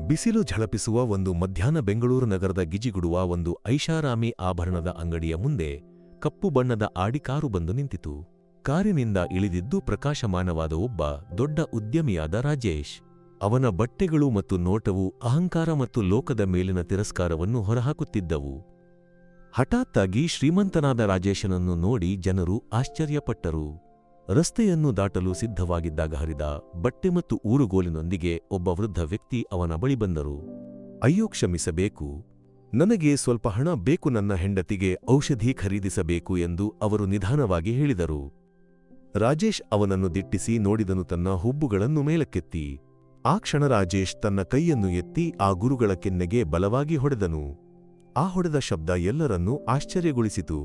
ಬಿಸಿಲು ಝಳಪಿಸುವ ಒಂದು ಮಧ್ಯಾಹ್ನ ಬೆಂಗಳೂರು ನಗರದ ಗಿಜಿಗುಡುವ ಒಂದು ಐಷಾರಾಮಿ ಆಭರಣದ ಅಂಗಡಿಯ ಮುಂದೆ ಕಪ್ಪು ಬಣ್ಣದ ಆಡಿ ಕಾರು ಬಂದು ನಿಂತಿತು. ಕಾರಿನಿಂದ ಇಳಿದಿದ್ದು ಪ್ರಕಾಶಮಾನವಾದ ಒಬ್ಬ ದೊಡ್ಡ ಉದ್ಯಮಿಯಾದ ರಾಜೇಶ್. ಅವನ ಬಟ್ಟೆಗಳು ಮತ್ತು ನೋಟವು ಅಹಂಕಾರ ಮತ್ತು ಲೋಕದ ಮೇಲಿನ ತಿರಸ್ಕಾರವನ್ನು ಹೊರಹಾಕುತ್ತಿದ್ದವು. ಹಠಾತ್ತಾಗಿ ಶ್ರೀಮಂತನಾದ ರಾಜೇಶನನ್ನು ನೋಡಿ ಜನರು ಆಶ್ಚರ್ಯಪಟ್ಟರು. ರಸ್ತೆಯನ್ನು ದಾಟಲು ಸಿದ್ಧವಾಗಿದ್ದಾಗ ಹರಿದ ಬಟ್ಟೆ ಮತ್ತು ಊರುಗೋಲಿನೊಂದಿಗೆ ಒಬ್ಬ ವೃದ್ಧ ವ್ಯಕ್ತಿ ಅವನ ಬಳಿ ಬಂದರು. ಅಯ್ಯೋ, ಕ್ಷಮಿಸಬೇಕು. ನನಗೆ ಸ್ವಲ್ಪ ಹಣ ಬೇಕು, ನನ್ನ ಹೆಂಡತಿಗೆ ಔಷಧಿ ಖರೀದಿಸಬೇಕು ಎಂದು ಅವರು ನಿಧಾನವಾಗಿ ಹೇಳಿದರು. ರಾಜೇಶ್ ಅವನನ್ನು ದಿಟ್ಟಿಸಿ ನೋಡಿದನು ತನ್ನ ಹುಬ್ಬುಗಳನ್ನು ಮೇಲಕ್ಕೆತ್ತಿ. ಆ ಕ್ಷಣ ರಾಜೇಶ್ ತನ್ನ ಕೈಯನ್ನು ಎತ್ತಿ ಆ ಗುರುಗಳ ಕೆನ್ನೆಗೆ ಬಲವಾಗಿ ಹೊಡೆದನು. ಆ ಹೊಡೆದ ಶಬ್ದ ಎಲ್ಲರನ್ನೂ ಆಶ್ಚರ್ಯಗೊಳಿಸಿತು.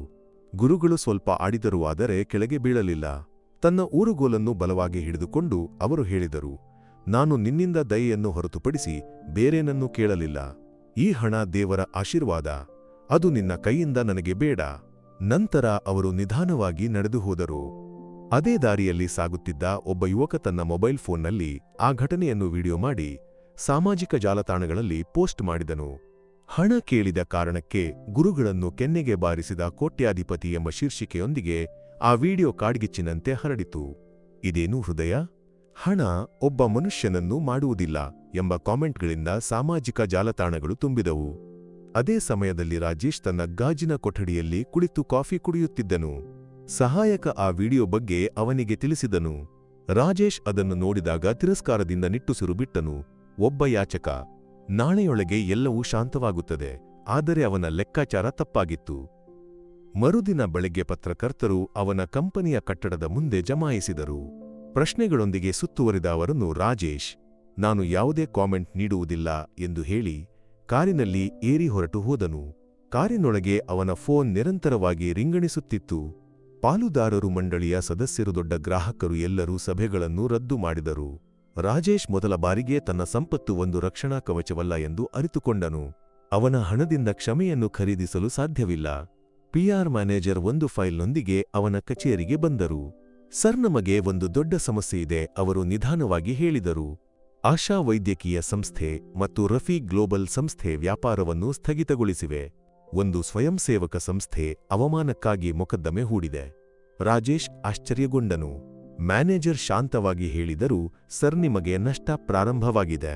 ಗುರುಗಳು ಸ್ವಲ್ಪ ಆಡಿದರೂ ಆದರೆ ಕೆಳಗೆ ಬೀಳಲಿಲ್ಲ. ತನ್ನ ಊರುಗೋಲನ್ನು ಬಲವಾಗಿ ಹಿಡಿದುಕೊಂಡು ಅವರು ಹೇಳಿದರು, ನಾನು ನಿನ್ನಿಂದ ದಯೆಯನ್ನು ಹೊರತುಪಡಿಸಿ ಬೇರೇನನ್ನೂ ಕೇಳಲಿಲ್ಲ. ಈ ಹಣ ದೇವರ ಆಶೀರ್ವಾದ. ಅದು ನಿನ್ನ ಕೈಯಿಂದ ನನಗೆ ಬೇಡ. ನಂತರ ಅವರು ನಿಧಾನವಾಗಿ ನಡೆದು ಹೋದರು. ಅದೇ ದಾರಿಯಲ್ಲಿ ಸಾಗುತ್ತಿದ್ದ ಒಬ್ಬ ಯುವಕ ತನ್ನ ಮೊಬೈಲ್ ಫೋನ್ನಲ್ಲಿ ಆ ಘಟನೆಯನ್ನು ವಿಡಿಯೋ ಮಾಡಿ ಸಾಮಾಜಿಕ ಜಾಲತಾಣಗಳಲ್ಲಿ ಪೋಸ್ಟ್ ಮಾಡಿದನು. ಹಣ ಕೇಳಿದ ಕಾರಣಕ್ಕೆ ಗುರುಗಳನ್ನು ಕೆನ್ನೆಗೆ ಬಾರಿಸಿದ ಕೋಟ್ಯಾಧಿಪತಿ ಎಂಬ ಶೀರ್ಷಿಕೆಯೊಂದಿಗೆ ಆ ವಿಡಿಯೋ ಕಾಡ್ಗಿಚ್ಚಿನಂತೆ ಹರಡಿತು. ಇದೇನು ಹೃದಯ? ಹಣ ಒಬ್ಬ ಮನುಷ್ಯನನ್ನು ಮಾಡುವುದಿಲ್ಲ ಎಂಬ ಕಾಮೆಂಟ್ಗಳಿಂದ ಸಾಮಾಜಿಕ ಜಾಲತಾಣಗಳು ತುಂಬಿದವು. ಅದೇ ಸಮಯದಲ್ಲಿ ರಾಜೇಶ್ ತನ್ನ ಗಾಜಿನ ಕೊಠಡಿಯಲ್ಲಿ ಕುಳಿತು ಕಾಫಿ ಕುಡಿಯುತ್ತಿದ್ದನು. ಸಹಾಯಕ ಆ ವಿಡಿಯೋ ಬಗ್ಗೆ ಅವನಿಗೆ ತಿಳಿಸಿದನು. ರಾಜೇಶ್ ಅದನ್ನು ನೋಡಿದಾಗ ತಿರಸ್ಕಾರದಿಂದ ನಿಟ್ಟುಸಿರು ಬಿಟ್ಟನು. ಒಬ್ಬ ಯಾಚಕ. ನಾಳೆಯೊಳಗೆ ಎಲ್ಲವೂ ಶಾಂತವಾಗುತ್ತದೆ. ಆದರೆ ಅವನ ಲೆಕ್ಕಾಚಾರ ತಪ್ಪಾಗಿತ್ತು. ಮರುದಿನ ಬೆಳಗ್ಗೆ ಪತ್ರಕರ್ತರು ಅವನ ಕಂಪನಿಯ ಕಟ್ಟಡದ ಮುಂದೆ ಜಮಾಯಿಸಿದರು. ಪ್ರಶ್ನೆಗಳೊಂದಿಗೆ ಸುತ್ತುವರಿದ ಅವರನ್ನು ರಾಜೇಶ್, ನಾನು ಯಾವುದೇ ಕಾಮೆಂಟ್ ನೀಡುವುದಿಲ್ಲ ಎಂದು ಹೇಳಿ ಕಾರಿನಲ್ಲಿ ಏರಿ ಹೊರಟು ಹೋದನು. ಕಾರಿನೊಳಗೆ ಅವನ ಫೋನ್ ನಿರಂತರವಾಗಿ ರಿಂಗಣಿಸುತ್ತಿತ್ತು. ಪಾಲುದಾರರು ಮಂಡಳಿಯ ಸದಸ್ಯರು ದೊಡ್ಡ ಗ್ರಾಹಕರು ಎಲ್ಲರೂ ಸಭೆಗಳನ್ನು ರದ್ದು ಮಾಡಿದರು. ರಾಜೇಶ್ ಮೊದಲ ಬಾರಿಗೆ ತನ್ನ ಸಂಪತ್ತು ಒಂದು ರಕ್ಷಣಾ ಕವಚವಲ್ಲ ಎಂದು ಅರಿತುಕೊಂಡನು. ಅವನ ಹಣದಿಂದ ಕ್ಷಮೆಯನ್ನು ಖರೀದಿಸಲು ಸಾಧ್ಯವಿಲ್ಲ. ಪಿಆರ್ ಮ್ಯಾನೇಜರ್ ಒಂದು ಫೈಲ್ನೊಂದಿಗೆ ಅವನ ಕಚೇರಿಗೆ ಬಂದರು. ಸರ್, ನಮಗೆ ಒಂದು ದೊಡ್ಡ ಸಮಸ್ಯೆ ಇದೆ, ಅವರು ನಿಧಾನವಾಗಿ ಹೇಳಿದರು. ಆಶಾ ವೈದ್ಯಕೀಯ ಸಂಸ್ಥೆ ಮತ್ತು ರಫಿ ಗ್ಲೋಬಲ್ ಸಂಸ್ಥೆ ವ್ಯಾಪಾರವನ್ನು ಸ್ಥಗಿತಗೊಳಿಸಿವೆ. ಒಂದು ಸ್ವಯಂಸೇವಕ ಸಂಸ್ಥೆ ಅವಮಾನಕ್ಕಾಗಿ ಮೊಕದ್ದಮೆ ಹೂಡಿದೆ. ರಾಜೇಶ್ ಆಶ್ಚರ್ಯಗೊಂಡನು. ಮ್ಯಾನೇಜರ್ ಶಾಂತವಾಗಿ ಹೇಳಿದರು, ಸರ್, ನಿಮಗೆ ನಷ್ಟ ಪ್ರಾರಂಭವಾಗಿದೆ.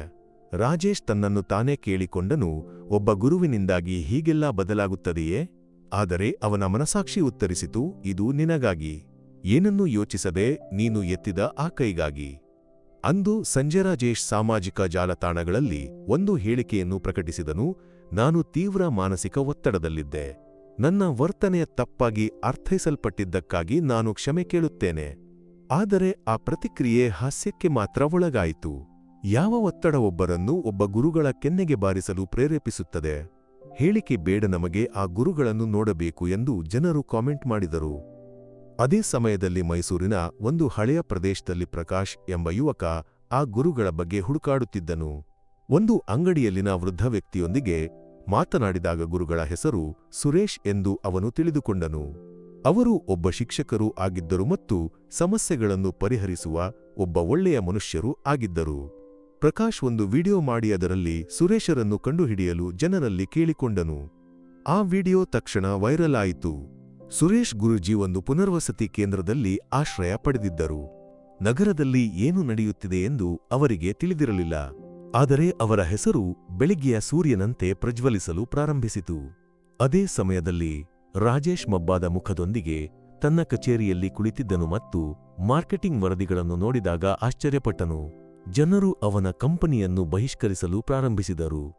ರಾಜೇಶ್ ತನ್ನನ್ನು ತಾನೇ ಕೇಳಿಕೊಂಡನು, ಒಬ್ಬ ಗುರುವಿನಿಂದಾಗಿ ಹೀಗೆಲ್ಲ ಬದಲಾಗುತ್ತದೆಯೇ? ಆದರೆ ಅವನ ಮನಸಾಕ್ಷಿ ಉತ್ತರಿಸಿತು, ಇದು ನಿನಗಾಗಿ. ಏನನ್ನೂ ಯೋಚಿಸದೆ ನೀನು ಎತ್ತಿದ ಆ ಕೈಗಾಗಿ. ಅಂದು ಸಂಜಯ ರಾಜೇಶ್ ಸಾಮಾಜಿಕ ಜಾಲತಾಣಗಳಲ್ಲಿ ಒಂದು ಹೇಳಿಕೆಯನ್ನು ಪ್ರಕಟಿಸಿದನು, ನಾನು ತೀವ್ರ ಮಾನಸಿಕ ಒತ್ತಡದಲ್ಲಿದ್ದೆ. ನನ್ನ ವರ್ತನೆಯ ತಪ್ಪಾಗಿ ಅರ್ಥೈಸಲ್ಪಟ್ಟಿದ್ದಕ್ಕಾಗಿ ನಾನು ಕ್ಷಮೆ ಕೇಳುತ್ತೇನೆ. ಆದರೆ ಆ ಪ್ರತಿಕ್ರಿಯೆ ಹಾಸ್ಯಕ್ಕೆ ಮಾತ್ರ ಒಳಗಾಯಿತು. ಯಾವ ಒತ್ತಡ ಒಬ್ಬರನ್ನು ಒಬ್ಬ ಗುರುಗಳ ಕೆನ್ನೆಗೆ ಬಾರಿಸಲು ಪ್ರೇರೇಪಿಸುತ್ತದೆ? ಹೇಳಿಕೆ ಬೇಡ ನಮಗೆ ಆ ಗುರುಗಳನ್ನು ನೋಡಬೇಕು ಎಂದು ಜನರು ಕಾಮೆಂಟ್ ಮಾಡಿದರು. ಅದೇ ಸಮಯದಲ್ಲಿ ಮೈಸೂರಿನ ಒಂದು ಹಳೆಯ ಪ್ರದೇಶದಲ್ಲಿ ಪ್ರಕಾಶ್ ಎಂಬ ಯುವಕ ಆ ಗುರುಗಳ ಬಗ್ಗೆ ಹುಡುಕಾಡುತ್ತಿದ್ದನು. ಒಂದು ಅಂಗಡಿಯಲ್ಲಿನ ವೃದ್ಧ ವ್ಯಕ್ತಿಯೊಂದಿಗೆ ಮಾತನಾಡಿದಾಗ ಗುರುಗಳ ಹೆಸರು ಸುರೇಶ್ ಎಂದು ಅವನು ತಿಳಿದುಕೊಂಡನು. ಅವರು ಒಬ್ಬ ಶಿಕ್ಷಕರೂ ಆಗಿದ್ದರು ಮತ್ತು ಸಮಸ್ಯೆಗಳನ್ನು ಪರಿಹರಿಸುವ ಒಬ್ಬ ಒಳ್ಳೆಯ ಮನುಷ್ಯರೂ ಆಗಿದ್ದರು. ಪ್ರಕಾಶ್ ಒಂದು ವಿಡಿಯೋ ಮಾಡಿ ಅದರಲ್ಲಿ ಸುರೇಶರನ್ನು ಕಂಡುಹಿಡಿಯಲು ಜನರಲ್ಲಿ ಕೇಳಿಕೊಂಡನು. ಆ ವಿಡಿಯೋ ತಕ್ಷಣ ವೈರಲ್ ಆಯಿತು. ಸುರೇಶ್ ಗುರುಜಿ ಒಂದು ಪುನರ್ವಸತಿ ಕೇಂದ್ರದಲ್ಲಿ ಆಶ್ರಯ ಪಡೆದಿದ್ದರು. ನಗರದಲ್ಲಿ ಏನು ನಡೆಯುತ್ತಿದೆ ಎಂದು ಅವರಿಗೆ ತಿಳಿದಿರಲಿಲ್ಲ. ಆದರೆ ಅವರ ಹೆಸರು ಬೆಳಿಗ್ಗೆಯ ಸೂರ್ಯನಂತೆ ಪ್ರಜ್ವಲಿಸಲು ಪ್ರಾರಂಭಿಸಿತು. ಅದೇ ಸಮಯದಲ್ಲಿ ರಾಜೇಶ್ ಮಬ್ಬಾದ ಮುಖದೊಂದಿಗೆ ತನ್ನ ಕಚೇರಿಯಲ್ಲಿ ಕುಳಿತಿದ್ದನು ಮತ್ತು ಮಾರ್ಕೆಟಿಂಗ್ ವರದಿಗಳನ್ನು ನೋಡಿದಾಗ ಆಶ್ಚರ್ಯಪಟ್ಟನು. ಜನರು ಅವನ ಕಂಪನಿಯನ್ನು ಬಹಿಷ್ಕರಿಸಲು ಪ್ರಾರಂಭಿಸಿದರು.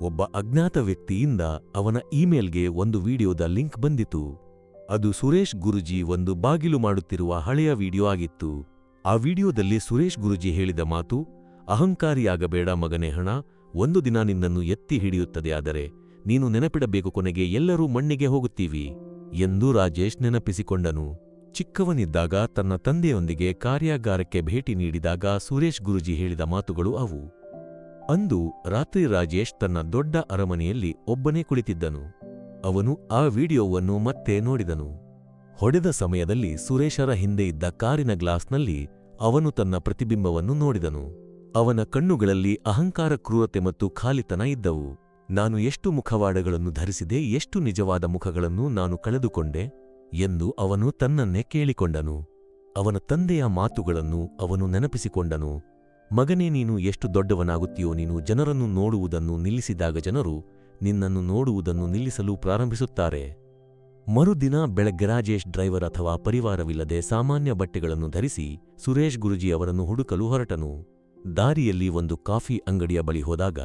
ಒಬ್ಬ ಅಜ್ಞಾತ ವ್ಯಕ್ತಿಯಿಂದ ಅವನ ಇಮೇಲ್ಗೆ ಒಂದು ವಿಡಿಯೋದ ಲಿಂಕ್ ಬಂದಿತು. ಅದು ಸುರೇಶ್ ಗುರುಜಿ ಒಂದು ಬಾಗಿಲು ಮಾಡುತ್ತಿರುವ ಹಳೆಯ ವಿಡಿಯೋ ಆಗಿತ್ತು. ಆ ವಿಡಿಯೋದಲ್ಲಿ ಸುರೇಶ್ ಗುರುಜಿ ಹೇಳಿದ ಮಾತು, ಅಹಂಕಾರಿಯಾಗಬೇಡ ಮಗನೇ ಹಣ, ಒಂದು ದಿನ ನಿನ್ನನ್ನು ಎತ್ತಿ ಹಿಡಿಯುತ್ತದೆ, ಆದರೆ ನೀನು ನೆನಪಿಡಬೇಕು ಕೊನೆಗೆ ಎಲ್ಲರೂ ಮಣ್ಣಿಗೆ ಹೋಗುತ್ತೀವಿ ಎಂದು ರಾಜೇಶ್ ನೆನಪಿಸಿಕೊಂಡನು. ಚಿಕ್ಕವನಿದ್ದಾಗ ತನ್ನ ತಂದೆಯೊಂದಿಗೆ ಕಾರ್ಯಾಗಾರಕ್ಕೆ ಭೇಟಿ ನೀಡಿದಾಗ ಸುರೇಶ್ ಗುರುಜಿ ಹೇಳಿದ ಮಾತುಗಳು ಅವು. ಅಂದು ರಾತ್ರಿ ರಾಜೇಶ್ ತನ್ನ ದೊಡ್ಡ ಅರಮನೆಯಲ್ಲಿ ಒಬ್ಬನೇ ಕುಳಿತಿದ್ದನು. ಅವನು ಆ ವಿಡಿಯೋವನ್ನು ಮತ್ತೆ ನೋಡಿದನು. ಹೊಡೆದ ಸಮಯದಲ್ಲಿ ಸುರೇಶರ ಹಿಂದೆ ಇದ್ದ ಕಾರಿನ ಗ್ಲಾಸ್ನಲ್ಲಿ ಅವನು ತನ್ನ ಪ್ರತಿಬಿಂಬವನ್ನು ನೋಡಿದನು. ಅವನ ಕಣ್ಣುಗಳಲ್ಲಿ ಅಹಂಕಾರ, ಕ್ರೂರತೆ ಮತ್ತು ಖಾಲಿತನ ಇದ್ದವು. ನಾನು ಎಷ್ಟು ಮುಖವಾಡಗಳನ್ನು ಧರಿಸಿದೆ, ಎಷ್ಟು ನಿಜವಾದ ಮುಖಗಳನ್ನು ನಾನು ಕಳೆದುಕೊಂಡೆ? ಎಂದು ಅವನು ತನ್ನನ್ನೇ ಕೇಳಿಕೊಂಡನು. ಅವನ ತಂದೆಯ ಮಾತುಗಳನ್ನು ಅವನು ನೆನಪಿಸಿಕೊಂಡನು. ಮಗನೇ, ನೀನು ಎಷ್ಟು ದೊಡ್ಡವನಾಗುತ್ತೀಯೋ ನೀನು ಜನರನ್ನು ನೋಡುವುದನ್ನು ನಿಲ್ಲಿಸಿದಾಗ ಜನರು ನಿನ್ನನ್ನು ನೋಡುವುದನ್ನು ನಿಲ್ಲಿಸಲು ಪ್ರಾರಂಭಿಸುತ್ತಾರೆ. ಮರುದಿನ ಬೆಳಗ್ಗೆ ರಾಜೇಶ್ ಡ್ರೈವರ್ ಅಥವಾ ಪರಿವಾರವಿಲ್ಲದೆ ಸಾಮಾನ್ಯ ಬಟ್ಟೆಗಳನ್ನು ಧರಿಸಿ ಸುರೇಶ್ ಗುರುಜಿ ಅವರನ್ನು ಹುಡುಕಲು ಹೊರಟನು. ದಾರಿಯಲ್ಲಿ ಒಂದು ಕಾಫಿ ಅಂಗಡಿಯ ಬಳಿ ಹೋದಾಗ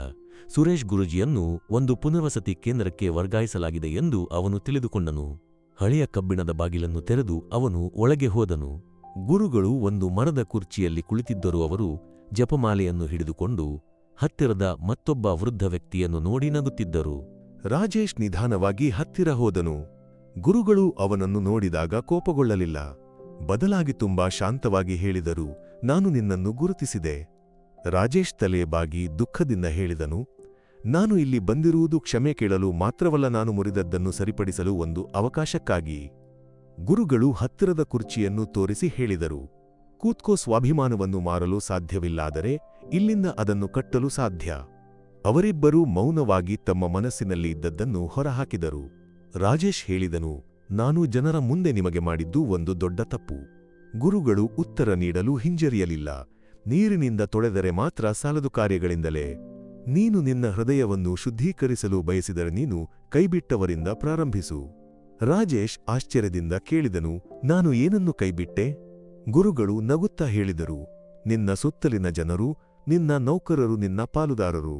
ಸುರೇಶ್ ಗುರುಜಿಯನ್ನು ಒಂದು ಪುನರ್ವಸತಿ ಕೇಂದ್ರಕ್ಕೆ ವರ್ಗಾಯಿಸಲಾಗಿದೆ ಎಂದು ಅವನು ತಿಳಿದುಕೊಂಡನು. ಹಳೆಯ ಕಬ್ಬಿಣದ ಬಾಗಿಲನ್ನು ತೆರೆದು ಅವನು ಒಳಗೆ ಹೋದನು. ಗುರುಗಳು ಒಂದು ಮರದ ಕುರ್ಚಿಯಲ್ಲಿ ಕುಳಿತಿದ್ದರೂ ಅವರು ಜಪಮಾಲೆಯನ್ನು ಹಿಡಿದುಕೊಂಡು ಹತ್ತಿರದ ಮತ್ತೊಬ್ಬ ವೃದ್ಧ ವ್ಯಕ್ತಿಯನ್ನು ನೋಡಿ ನಗುತ್ತಿದ್ದರು. ರಾಜೇಶ್ ನಿಧಾನವಾಗಿ ಹತ್ತಿರ ಹೋದನು. ಗುರುಗಳು ಅವನನ್ನು ನೋಡಿದಾಗ ಕೋಪಗೊಳ್ಳಲಿಲ್ಲ. ಬದಲಾಗಿ ತುಂಬಾ ಶಾಂತವಾಗಿ ಹೇಳಿದರು, ನಾನು ನಿನ್ನನ್ನು ಗುರುತಿಸಿದೆ. ರಾಜೇಶ್ ತಲೆ ಬಾಗಿ ದುಃಖದಿಂದ ಹೇಳಿದನು ನಾನು ಇಲ್ಲಿ ಬಂದಿರುವುದು ಕ್ಷಮೆ ಕೇಳಲು ಮಾತ್ರವಲ್ಲ ನಾನು ಮುರಿದದ್ದನ್ನು ಸರಿಪಡಿಸಲು ಒಂದು ಅವಕಾಶಕ್ಕಾಗಿ. ಗುರುಗಳು ಹತ್ತಿರದ ಕುರ್ಚಿಯನ್ನು ತೋರಿಸಿ ಹೇಳಿದರು. ಕೂತ್ಕೋ ಸ್ವಾಭಿಮಾನವನ್ನು ಮಾರಲು ಸಾಧ್ಯವಿಲ್ಲಾದರೆ ಇಲ್ಲಿಂದ ಅದನ್ನು ಕಟ್ಟಲು ಸಾಧ್ಯ. ಅವರಿಬ್ಬರೂ ಮೌನವಾಗಿ ತಮ್ಮ ಮನಸ್ಸಿನಲ್ಲಿ ಇದ್ದದ್ದನ್ನು ಹೊರಹಾಕಿದರು. ರಾಜೇಶ್ ಹೇಳಿದನು, ನಾನು ಜನರ ಮುಂದೆ ನಿಮಗೆ ಮಾಡಿದ್ದು ಒಂದು ದೊಡ್ಡ ತಪ್ಪು. ಗುರುಗಳು ಉತ್ತರ ನೀಡಲು ಹಿಂಜರಿಯಲಿಲ್ಲ. ನೀರಿನಿಂದ ತೊಳೆದರೆ ಮಾತ್ರ ಸಾಲದು ಕಾರ್ಯಗಳಿಂದಲೇ. ನೀನು ನಿನ್ನ ಹೃದಯವನ್ನು ಶುದ್ಧೀಕರಿಸಲು ಬಯಸಿದರೆ ನೀನು ಕೈಬಿಟ್ಟವರಿಂದ ಪ್ರಾರಂಭಿಸು. ರಾಜೇಶ್ ಆಶ್ಚರ್ಯದಿಂದ ಕೇಳಿದನು, ನಾನು ಏನನ್ನು ಕೈಬಿಟ್ಟೆ? ಗುರುಗಳು ನಗುತ್ತಾ ಹೇಳಿದರು, ನಿನ್ನ ಸುತ್ತಲಿನ ಜನರು, ನಿನ್ನ ನೌಕರರು, ನಿನ್ನ ಪಾಲುದಾರರು,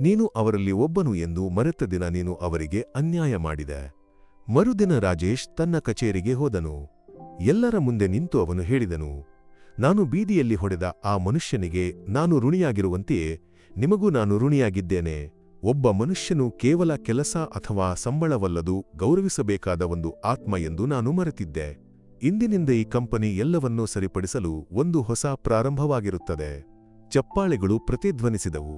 ನೀನು ಅವರಲ್ಲಿ ಒಬ್ಬನು ಎಂದು ಮರೆತ ದಿನ ನೀನು ಅವರಿಗೆ ಅನ್ಯಾಯ ಮಾಡಿದ. ಮರುದಿನ ರಾಜೇಶ್ ತನ್ನ ಕಚೇರಿಗೆ ಹೋದನು. ಎಲ್ಲರ ಮುಂದೆ ನಿಂತು ಅವನು ಹೇಳಿದನು, ನಾನು ಬೀದಿಯಲ್ಲಿ ಹೊಡೆದ ಆ ಮನುಷ್ಯನಿಗೆ ನಾನು ಋಣಿಯಾಗಿರುವಂತೆಯೇ ನಿಮಗೂ ನಾನು ಋಣಿಯಾಗಿದ್ದೇನೆ. ಒಬ್ಬ ಮನುಷ್ಯನು ಕೇವಲ ಕೆಲಸ ಅಥವಾ ಸಂಬಳವಲ್ಲದು ಗೌರವಿಸಬೇಕಾದ ಒಂದು ಆತ್ಮ ಎಂದು ನಾನು ಮರೆತಿದ್ದೆ. ಇಂದಿನಿಂದ ಈ ಕಂಪನಿ ಎಲ್ಲವನ್ನೂ ಸರಿಪಡಿಸಲು ಒಂದು ಹೊಸ ಪ್ರಾರಂಭವಾಗಿರುತ್ತದೆ. ಚಪ್ಪಾಳೆಗಳು ಪ್ರತಿಧ್ವನಿಸಿದವು.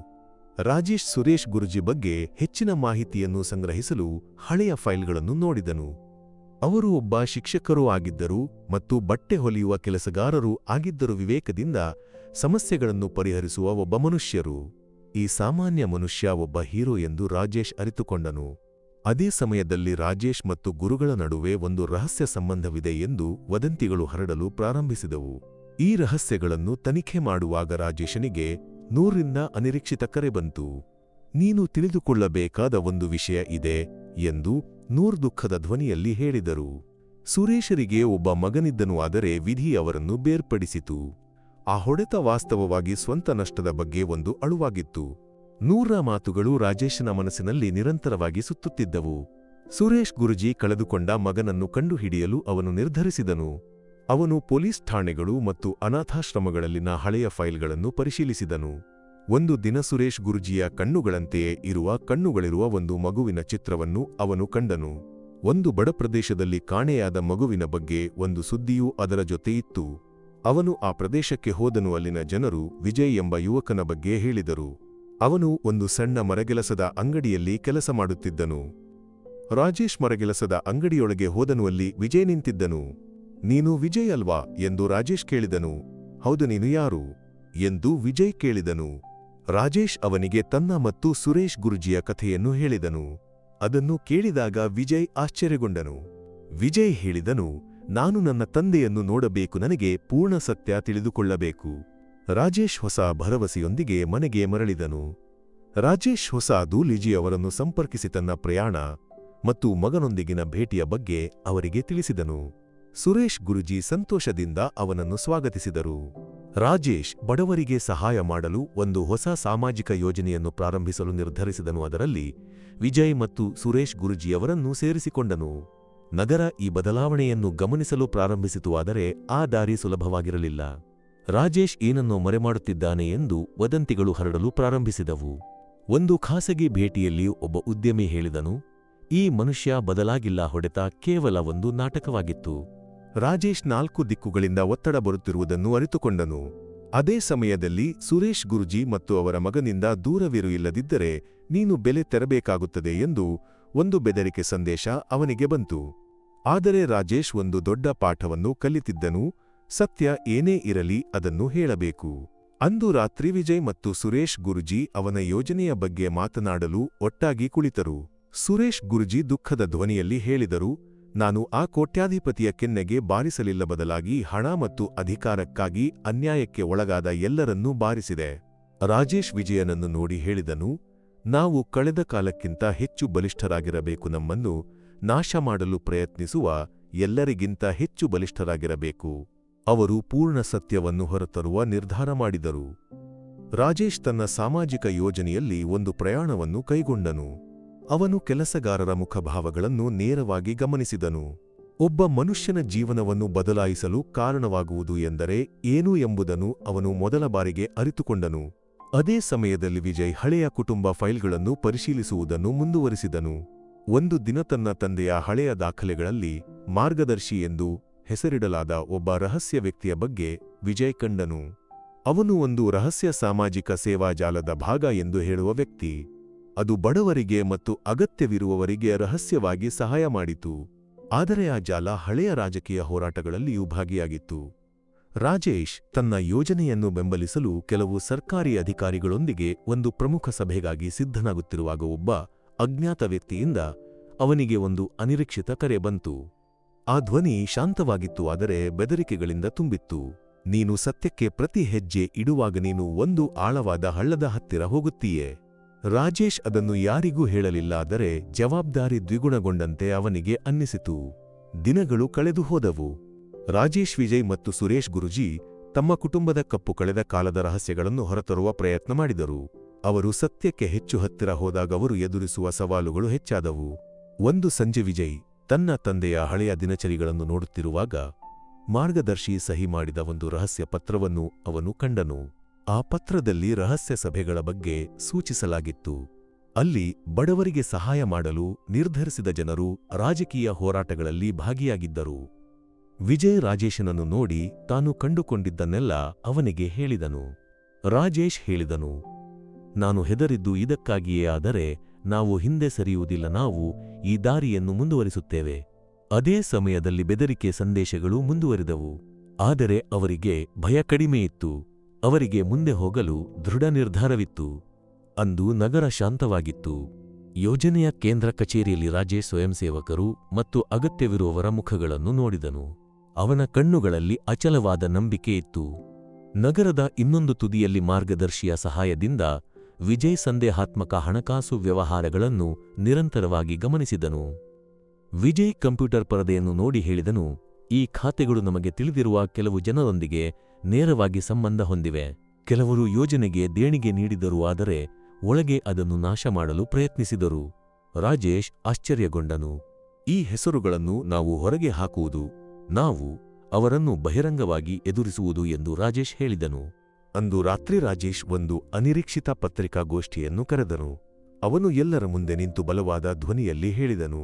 ರಾಜೇಶ್ ಸುರೇಶ್ ಗುರುಜಿ ಬಗ್ಗೆ ಹೆಚ್ಚಿನ ಮಾಹಿತಿಯನ್ನು ಸಂಗ್ರಹಿಸಲು ಹಳೆಯ ಫೈಲ್ಗಳನ್ನು ನೋಡಿದನು. ಅವರು ಒಬ್ಬ ಶಿಕ್ಷಕರೂ ಆಗಿದ್ದರು ಮತ್ತು ಬಟ್ಟೆ ಹೊಲಿಯುವ ಕೆಲಸಗಾರರೂ ಆಗಿದ್ದರು. ವಿವೇಕದಿಂದ ಸಮಸ್ಯೆಗಳನ್ನು ಪರಿಹರಿಸುವ ಒಬ್ಬ ಮನುಷ್ಯರು. ಈ ಸಾಮಾನ್ಯ ಮನುಷ್ಯ ಒಬ್ಬ ಹೀರೋ ಎಂದು ರಾಜೇಶ್ ಅರಿತುಕೊಂಡನು. ಅದೇ ಸಮಯದಲ್ಲಿ ರಾಜೇಶ್ ಮತ್ತು ಗುರುಗಳ ನಡುವೆ ಒಂದು ರಹಸ್ಯ ಸಂಬಂಧವಿದೆ ಎಂದು ವದಂತಿಗಳು ಹರಡಲು ಪ್ರಾರಂಭಿಸಿದವು. ಈ ರಹಸ್ಯಗಳನ್ನು ತನಿಖೆ ಮಾಡುವಾಗ ರಾಜೇಶನಿಗೆ ನೂರಿಂದ ಅನಿರೀಕ್ಷಿತ ಕರೆ ಬಂತು. ನೀನು ತಿಳಿದುಕೊಳ್ಳಬೇಕಾದ ಒಂದು ವಿಷಯ ಇದೆ ಎಂದು ನೂರ್ ದುಃಖದ ಧ್ವನಿಯಲ್ಲಿ ಹೇಳಿದರು. ಸುರೇಶರಿಗೆ ಒಬ್ಬ ಮಗನಿದ್ದನು, ಆದರೆ ವಿಧಿ ಅವರನ್ನು ಬೇರ್ಪಡಿಸಿತು. ಆ ಹೊಡೆತ ವಾಸ್ತವವಾಗಿ ಸ್ವಂತ ನಷ್ಟದ ಬಗ್ಗೆ ಒಂದು ಅಳುವಾಗಿತ್ತು. ನೂರ ಮಾತುಗಳು ರಾಜೇಶನ ಮನಸ್ಸಿನಲ್ಲಿ ನಿರಂತರವಾಗಿ ಸುತ್ತುತ್ತಿದ್ದವು. ಸುರೇಶ್ ಗುರುಜಿ ಕಳೆದುಕೊಂಡ ಮಗನನ್ನು ಕಂಡುಹಿಡಿಯಲು ಅವನು ನಿರ್ಧರಿಸಿದನು. ಅವನು ಪೊಲೀಸ್ ಠಾಣೆಗಳು ಮತ್ತು ಅನಾಥಾಶ್ರಮಗಳಲ್ಲಿನ ಹಳೆಯ ಫೈಲ್ಗಳನ್ನು ಪರಿಶೀಲಿಸಿದನು. ಒಂದು ದಿನ ಸುರೇಶ್ ಗುರುಜಿಯ ಕಣ್ಣುಗಳಂತೆಯೇ ಇರುವ ಕಣ್ಣುಗಳಿರುವ ಒಂದು ಮಗುವಿನ ಚಿತ್ರವನ್ನು ಅವನು ಕಂಡನು. ಒಂದು ಬಡ ಪ್ರದೇಶದಲ್ಲಿ ಕಾಣೆಯಾದ ಮಗುವಿನ ಬಗ್ಗೆ ಒಂದು ಸುದ್ದಿಯೂ ಅದರ ಜೊತೆ ಇತ್ತು ಅವನು ಆ ಪ್ರದೇಶಕ್ಕೆ ಹೋದನು. ಅಲ್ಲಿನ ಜನರು ವಿಜಯ್ ಎಂಬ ಯುವಕನ ಬಗ್ಗೆ ಹೇಳಿದರು. ಅವನು ಒಂದು ಸಣ್ಣ ಮರಗೆಲಸದ ಅಂಗಡಿಯಲ್ಲಿ ಕೆಲಸ ಮಾಡುತ್ತಿದ್ದನು. ರಾಜೇಶ್ ಮರಗೆಲಸದ ಅಂಗಡಿಯೊಳಗೆ ಹೋದನು. ಅಲ್ಲಿ ವಿಜಯ್ ನಿಂತಿದ್ದನು. ನೀನು ವಿಜಯ್ ಅಲ್ವಾ? ಎಂದು ರಾಜೇಶ್ ಕೇಳಿದನು. ಹೌದು, ನೀನು ಯಾರು? ಎಂದು ವಿಜಯ್ ಕೇಳಿದನು. ರಾಜೇಶ್ ಅವನಿಗೆ ತನ್ನ ಮತ್ತು ಸುರೇಶ್ ಗುರುಜಿಯ ಕಥೆಯನ್ನು ಹೇಳಿದನು. ಅದನ್ನು ಕೇಳಿದಾಗ ವಿಜಯ್ ಆಶ್ಚರ್ಯಗೊಂಡನು. ವಿಜಯ್ ಹೇಳಿದನು ನಾನು ನನ್ನ ತಂದೆಯನ್ನು ನೋಡಬೇಕು, ನನಗೆ ಪೂರ್ಣ ಸತ್ಯ ತಿಳಿದುಕೊಳ್ಳಬೇಕು. ರಾಜೇಶ್ ಹೊಸ ಭರವಸೆಯೊಂದಿಗೆ ಮನೆಗೆ ಮರಳಿದನು. ರಾಜೇಶ್ ಹೊಸ ದೂಲಿಜಿ ಅವರನ್ನು ಸಂಪರ್ಕಿಸಿ ತನ್ನ ಪ್ರಯಾಣ ಮತ್ತು ಮಗನೊಂದಿಗಿನ ಭೇಟಿಯ ಬಗ್ಗೆ ಅವರಿಗೆ ತಿಳಿಸಿದನು. ಸುರೇಶ್ ಗುರುಜಿ ಸಂತೋಷದಿಂದ ಅವನನ್ನು ಸ್ವಾಗತಿಸಿದರು. ರಾಜೇಶ್ ಬಡವರಿಗೆ ಸಹಾಯ ಮಾಡಲು ಒಂದು ಹೊಸ ಸಾಮಾಜಿಕ ಯೋಜನೆಯನ್ನು ಪ್ರಾರಂಭಿಸಲು ನಿರ್ಧರಿಸಿದನು. ಅದರಲ್ಲಿ ವಿಜಯ್ ಮತ್ತು ಸುರೇಶ್ ಗುರುಜಿಯವರನ್ನು ಸೇರಿಸಿಕೊಂಡನು. ನಗರ ಈ ಬದಲಾವಣೆಯನ್ನು ಗಮನಿಸಲು ಪ್ರಾರಂಭಿಸಿತು ಆ ದಾರಿ ಸುಲಭವಾಗಿರಲಿಲ್ಲ. ರಾಜೇಶ್ ಏನನ್ನೋ ಮರೆಮಾಡುತ್ತಿದ್ದಾನೆ ಎಂದು ವದಂತಿಗಳು ಹರಡಲು ಪ್ರಾರಂಭಿಸಿದವು. ಒಂದು ಖಾಸಗಿ ಭೇಟಿಯಲ್ಲಿ ಒಬ್ಬ ಉದ್ಯಮಿ ಹೇಳಿದನು, ಈ ಮನುಷ್ಯ ಬದಲಾಗಿಲ್ಲ ಹೊಡೆತ ಕೇವಲ ಒಂದು ನಾಟಕವಾಗಿತ್ತು. ರಾಜೇಶ್ ನಾಲ್ಕು ದಿಕ್ಕುಗಳಿಂದ ಒತ್ತಡ ಬರುತ್ತಿರುವುದನ್ನು ಅರಿತುಕೊಂಡನು. ಅದೇ ಸಮಯದಲ್ಲಿ ಸುರೇಶ್ ಗುರುಜಿ ಮತ್ತು ಅವರ ಮಗನಿಂದ ದೂರವಿರು ಇಲ್ಲದಿದ್ದರೆ ನೀನು ಬೆಲೆ ತೆರಬೇಕಾಗುತ್ತದೆ ಎಂದು ಒಂದು ಬೆದರಿಕೆ ಸಂದೇಶ ಅವನಿಗೆ ಬಂತು. ಆದರೆ ರಾಜೇಶ್ ಒಂದು ದೊಡ್ಡ ಪಾಠವನ್ನು ಕಲಿತಿದ್ದನು, ಸತ್ಯ ಏನೇ ಇರಲಿ ಅದನ್ನು ಹೇಳಬೇಕು. ಅಂದು ರಾತ್ರಿ ವಿಜಯ್ ಮತ್ತು ಸುರೇಶ್ ಗುರುಜಿ ಅವನ ಯೋಜನೆಯ ಬಗ್ಗೆ ಮಾತನಾಡಲು ಒಟ್ಟಾಗಿ ಕುಳಿತರು. ಸುರೇಶ್ ಗುರುಜಿ ದುಃಖದ ಧ್ವನಿಯಲ್ಲಿ ಹೇಳಿದರು, ನಾನು ಆ ಕೋಟ್ಯಾಧಿಪತಿಯ ಕೆನ್ನೆಗೆ ಬಾರಿಸಲಿಲ್ಲ ಬದಲಾಗಿ ಹಣ ಮತ್ತು ಅಧಿಕಾರಕ್ಕಾಗಿ ಅನ್ಯಾಯಕ್ಕೆ ಒಳಗಾದ ಎಲ್ಲರನ್ನೂ ಬಾರಿಸಿದೆ. ರಾಜೇಶ್ ವಿಜಯನನ್ನು ನೋಡಿ ಹೇಳಿದನು ನಾವು ಕಳೆದ ಕಾಲಕ್ಕಿಂತ ಹೆಚ್ಚು ಬಲಿಷ್ಠರಾಗಿರಬೇಕು ನಮ್ಮನ್ನು ನಾಶ ಮಾಡಲು ಪ್ರಯತ್ನಿಸುವ ಎಲ್ಲರಿಗಿಂತ ಹೆಚ್ಚು ಬಲಿಷ್ಠರಾಗಿರಬೇಕು. ಅವರು ಪೂರ್ಣ ಸತ್ಯವನ್ನು ಹೊರತರುವ ನಿರ್ಧಾರ ಮಾಡಿದರು. ರಾಜೇಶ್ ತನ್ನ ಸಾಮಾಜಿಕ ಯೋಜನೆಯಲ್ಲಿ ಒಂದು ಪ್ರಯಾಣವನ್ನು ಕೈಗೊಂಡನು. ಅವನು ಕೆಲಸಗಾರರ ಮುಖಭಾವಗಳನ್ನು ನೇರವಾಗಿ ಗಮನಿಸಿದನು. ಒಬ್ಬ ಮನುಷ್ಯನ ಜೀವನವನ್ನು ಬದಲಾಯಿಸಲು ಕಾರಣವಾಗುವುದು ಎಂದರೆ ಏನು ಎಂಬುದನ್ನು ಅವನು ಮೊದಲ ಬಾರಿಗೆ ಅರಿತುಕೊಂಡನು. ಅದೇ ಸಮಯದಲ್ಲಿ ವಿಜಯ್ ಹಳೆಯ ಕುಟುಂಬ ಫೈಲ್ಗಳನ್ನು ಪರಿಶೀಲಿಸುವುದನ್ನು ಮುಂದುವರಿಸಿದನು. ಒಂದು ದಿನ ತನ್ನ ತಂದೆಯ ಹಳೆಯ ದಾಖಲೆಗಳಲ್ಲಿ ಮಾರ್ಗದರ್ಶಿ ಎಂದು ಹೆಸರಿಡಲಾದ ಒಬ್ಬ ರಹಸ್ಯ ವ್ಯಕ್ತಿಯ ಬಗ್ಗೆ ವಿಜಯ್ ಕಂಡನು. ಅವನು ಒಂದು ರಹಸ್ಯ ಸಾಮಾಜಿಕ ಸೇವಾ ಜಾಲದ ಭಾಗ ಎಂದು ಹೇಳುವ ವ್ಯಕ್ತಿ. ಅದು ಬಡವರಿಗೆ ಮತ್ತು ಅಗತ್ಯವಿರುವವರಿಗೆ ರಹಸ್ಯವಾಗಿ ಸಹಾಯ ಮಾಡಿತು. ಆದರೆ ಆ ಜಾಲ ಹಳೆಯ ರಾಜಕೀಯ ಹೋರಾಟಗಳಲ್ಲಿಯೂ ಭಾಗಿಯಾಗಿತ್ತು. ರಾಜೇಶ್ ತನ್ನ ಯೋಜನೆಯನ್ನು ಬೆಂಬಲಿಸಲು ಕೆಲವು ಸರ್ಕಾರಿ ಅಧಿಕಾರಿಗಳೊಂದಿಗೆ ಒಂದು ಪ್ರಮುಖ ಸಭೆಗಾಗಿ ಸಿದ್ಧನಾಗುತ್ತಿರುವಾಗ ಒಬ್ಬ ಅಜ್ಞಾತ ವ್ಯಕ್ತಿಯಿಂದ ಅವನಿಗೆ ಒಂದು ಅನಿರೀಕ್ಷಿತ ಕರೆ ಬಂತು. ಆ ಧ್ವನಿ ಶಾಂತವಾಗಿತ್ತು, ಆದರೆ ಬೆದರಿಕೆಗಳಿಂದ ತುಂಬಿತ್ತು. ನೀನು ಸತ್ಯಕ್ಕೆ ಪ್ರತಿ ಹೆಜ್ಜೆ ಇಡುವಾಗ ನೀನು ಒಂದು ಆಳವಾದ ಹಳ್ಳದ ಹತ್ತಿರ ಹೋಗುತ್ತೀಯೆ. ರಾಜೇಶ್ ಅದನ್ನು ಯಾರಿಗೂ ಹೇಳಲಿಲ್ಲ, ಆದರೆ ಜವಾಬ್ದಾರಿ ದ್ವಿಗುಣಗೊಂಡಂತೆ ಅವನಿಗೆ ಅನ್ನಿಸಿತು. ದಿನಗಳು ಕಳೆದು ಹೋದವು. ರಾಜೇಶ್ ವಿಜಯ್ ಮತ್ತು ಸುರೇಶ್ ಗುರುಜಿ ತಮ್ಮ ಕುಟುಂಬದ ಕಪ್ಪು ಕಳೆದ ಕಾಲದ ರಹಸ್ಯಗಳನ್ನು ಹೊರತರುವ ಪ್ರಯತ್ನ ಮಾಡಿದರು. ಅವರು ಸತ್ಯಕ್ಕೆ ಹೆಚ್ಚು ಹತ್ತಿರ ಹೋದಾಗ ಅವರು ಎದುರಿಸುವ ಸವಾಲುಗಳು ಹೆಚ್ಚಾದವು. ಒಂದು ಸಂಜೆ ವಿಜಯ್ ತನ್ನ ತಂದೆಯ ಹಳೆಯ ದಿನಚರಿಗಳನ್ನು ನೋಡುತ್ತಿರುವಾಗ ಮಾರ್ಗದರ್ಶಿ ಸಹಿ ಮಾಡಿದ ಒಂದು ರಹಸ್ಯ ಪತ್ರವನ್ನು ಅವನು ಕಂಡನು. ಆ ಪತ್ರದಲ್ಲಿ ರಹಸ್ಯ ಸಭೆಗಳ ಬಗ್ಗೆ ಸೂಚಿಸಲಾಗಿತ್ತು. ಅಲ್ಲಿ ಬಡವರಿಗೆ ಸಹಾಯ ಮಾಡಲು ನಿರ್ಧರಿಸಿದ ಜನರು ರಾಜಕೀಯ ಹೋರಾಟಗಳಲ್ಲಿ ಭಾಗಿಯಾಗಿದ್ದರು. ವಿಜಯ್ ರಾಜೇಶನನ್ನು ನೋಡಿ ತಾನು ಕಂಡುಕೊಂಡಿದ್ದನ್ನೆಲ್ಲ ಅವನಿಗೆ ಹೇಳಿದನು. ರಾಜೇಶ್ ಹೇಳಿದನು, ನಾನು ಹೆದರಿದ್ದು ಇದಕ್ಕಾಗಿಯೇ ಆದರೆ ನಾವು ಹಿಂದೆ ಸರಿಯುವುದಿಲ್ಲ, ನಾವು ಈ ದಾರಿಯನ್ನು ಮುಂದುವರಿಸುತ್ತೇವೆ. ಅದೇ ಸಮಯದಲ್ಲಿ ಬೆದರಿಕೆ ಸಂದೇಶಗಳು ಮುಂದುವರಿದವು. ಆದರೆ ಅವರಿಗೆ ಭಯ ಕಡಿಮೆಯಿತ್ತು ಅವರಿಗೆ ಮುಂದೆ ಹೋಗಲು ದೃಢ ನಿರ್ಧಾರವಿತ್ತು. ಅಂದು ನಗರ ಶಾಂತವಾಗಿತ್ತು. ಯೋಜನೆಯ ಕೇಂದ್ರ ಕಚೇರಿಯಲ್ಲಿ ರಾಜೇ ಸ್ವಯಂಸೇವಕರು ಮತ್ತು ಅಗತ್ಯವಿರುವವರ ಮುಖಗಳನ್ನು ನೋಡಿದನು. ಅವನ ಕಣ್ಣುಗಳಲ್ಲಿ ಅಚಲವಾದ ನಂಬಿಕೆ ಇತ್ತು. ನಗರದ ಇನ್ನೊಂದು ತುದಿಯಲ್ಲಿ ಮಾರ್ಗದರ್ಶಿಯ ಸಹಾಯದಿಂದ ವಿಜಯ್ ಸಂದೇಹಾತ್ಮಕ ಹಣಕಾಸು ವ್ಯವಹಾರಗಳನ್ನು ನಿರಂತರವಾಗಿ ಗಮನಿಸಿದನು. ವಿಜಯ್ ಕಂಪ್ಯೂಟರ್ ಪರದೆಯನ್ನು ನೋಡಿ ಹೇಳಿದನು, ಈ ಖಾತೆಗಳು ನಮಗೆ ತಿಳಿದಿರುವ ಕೆಲವು ಜನರೊಂದಿಗೆ ನೇರವಾಗಿ ಸಂಬಂಧ ಹೊಂದಿವೆ. ಕೆಲವರು ಯೋಜನೆಗೆ ದೇಣಿಗೆ ನೀಡಿದರು ಆದರೆ ಒಳಗೆ ಅದನ್ನು ನಾಶ ಮಾಡಲು ಪ್ರಯತ್ನಿಸಿದರು. ರಾಜೇಶ್ ಆಶ್ಚರ್ಯಗೊಂಡನು. ಈ ಹೆಸರುಗಳನ್ನು ನಾವು ಹೊರಗೆ ಹಾಕುವುದು ನಾವು ಅವರನ್ನು ಬಹಿರಂಗವಾಗಿ ಎದುರಿಸುವುದು ಎಂದು ರಾಜೇಶ್ ಹೇಳಿದನು. ಅಂದು ರಾತ್ರಿ ರಾಜೇಶ್ ಒಂದು ಅನಿರೀಕ್ಷಿತ ಪತ್ರಿಕಾಗೋಷ್ಠಿಯನ್ನು ಕರೆದನು. ಅವನು ಎಲ್ಲರ ಮುಂದೆ ನಿಂತು ಬಲವಾದ ಧ್ವನಿಯಲ್ಲಿ ಹೇಳಿದನು,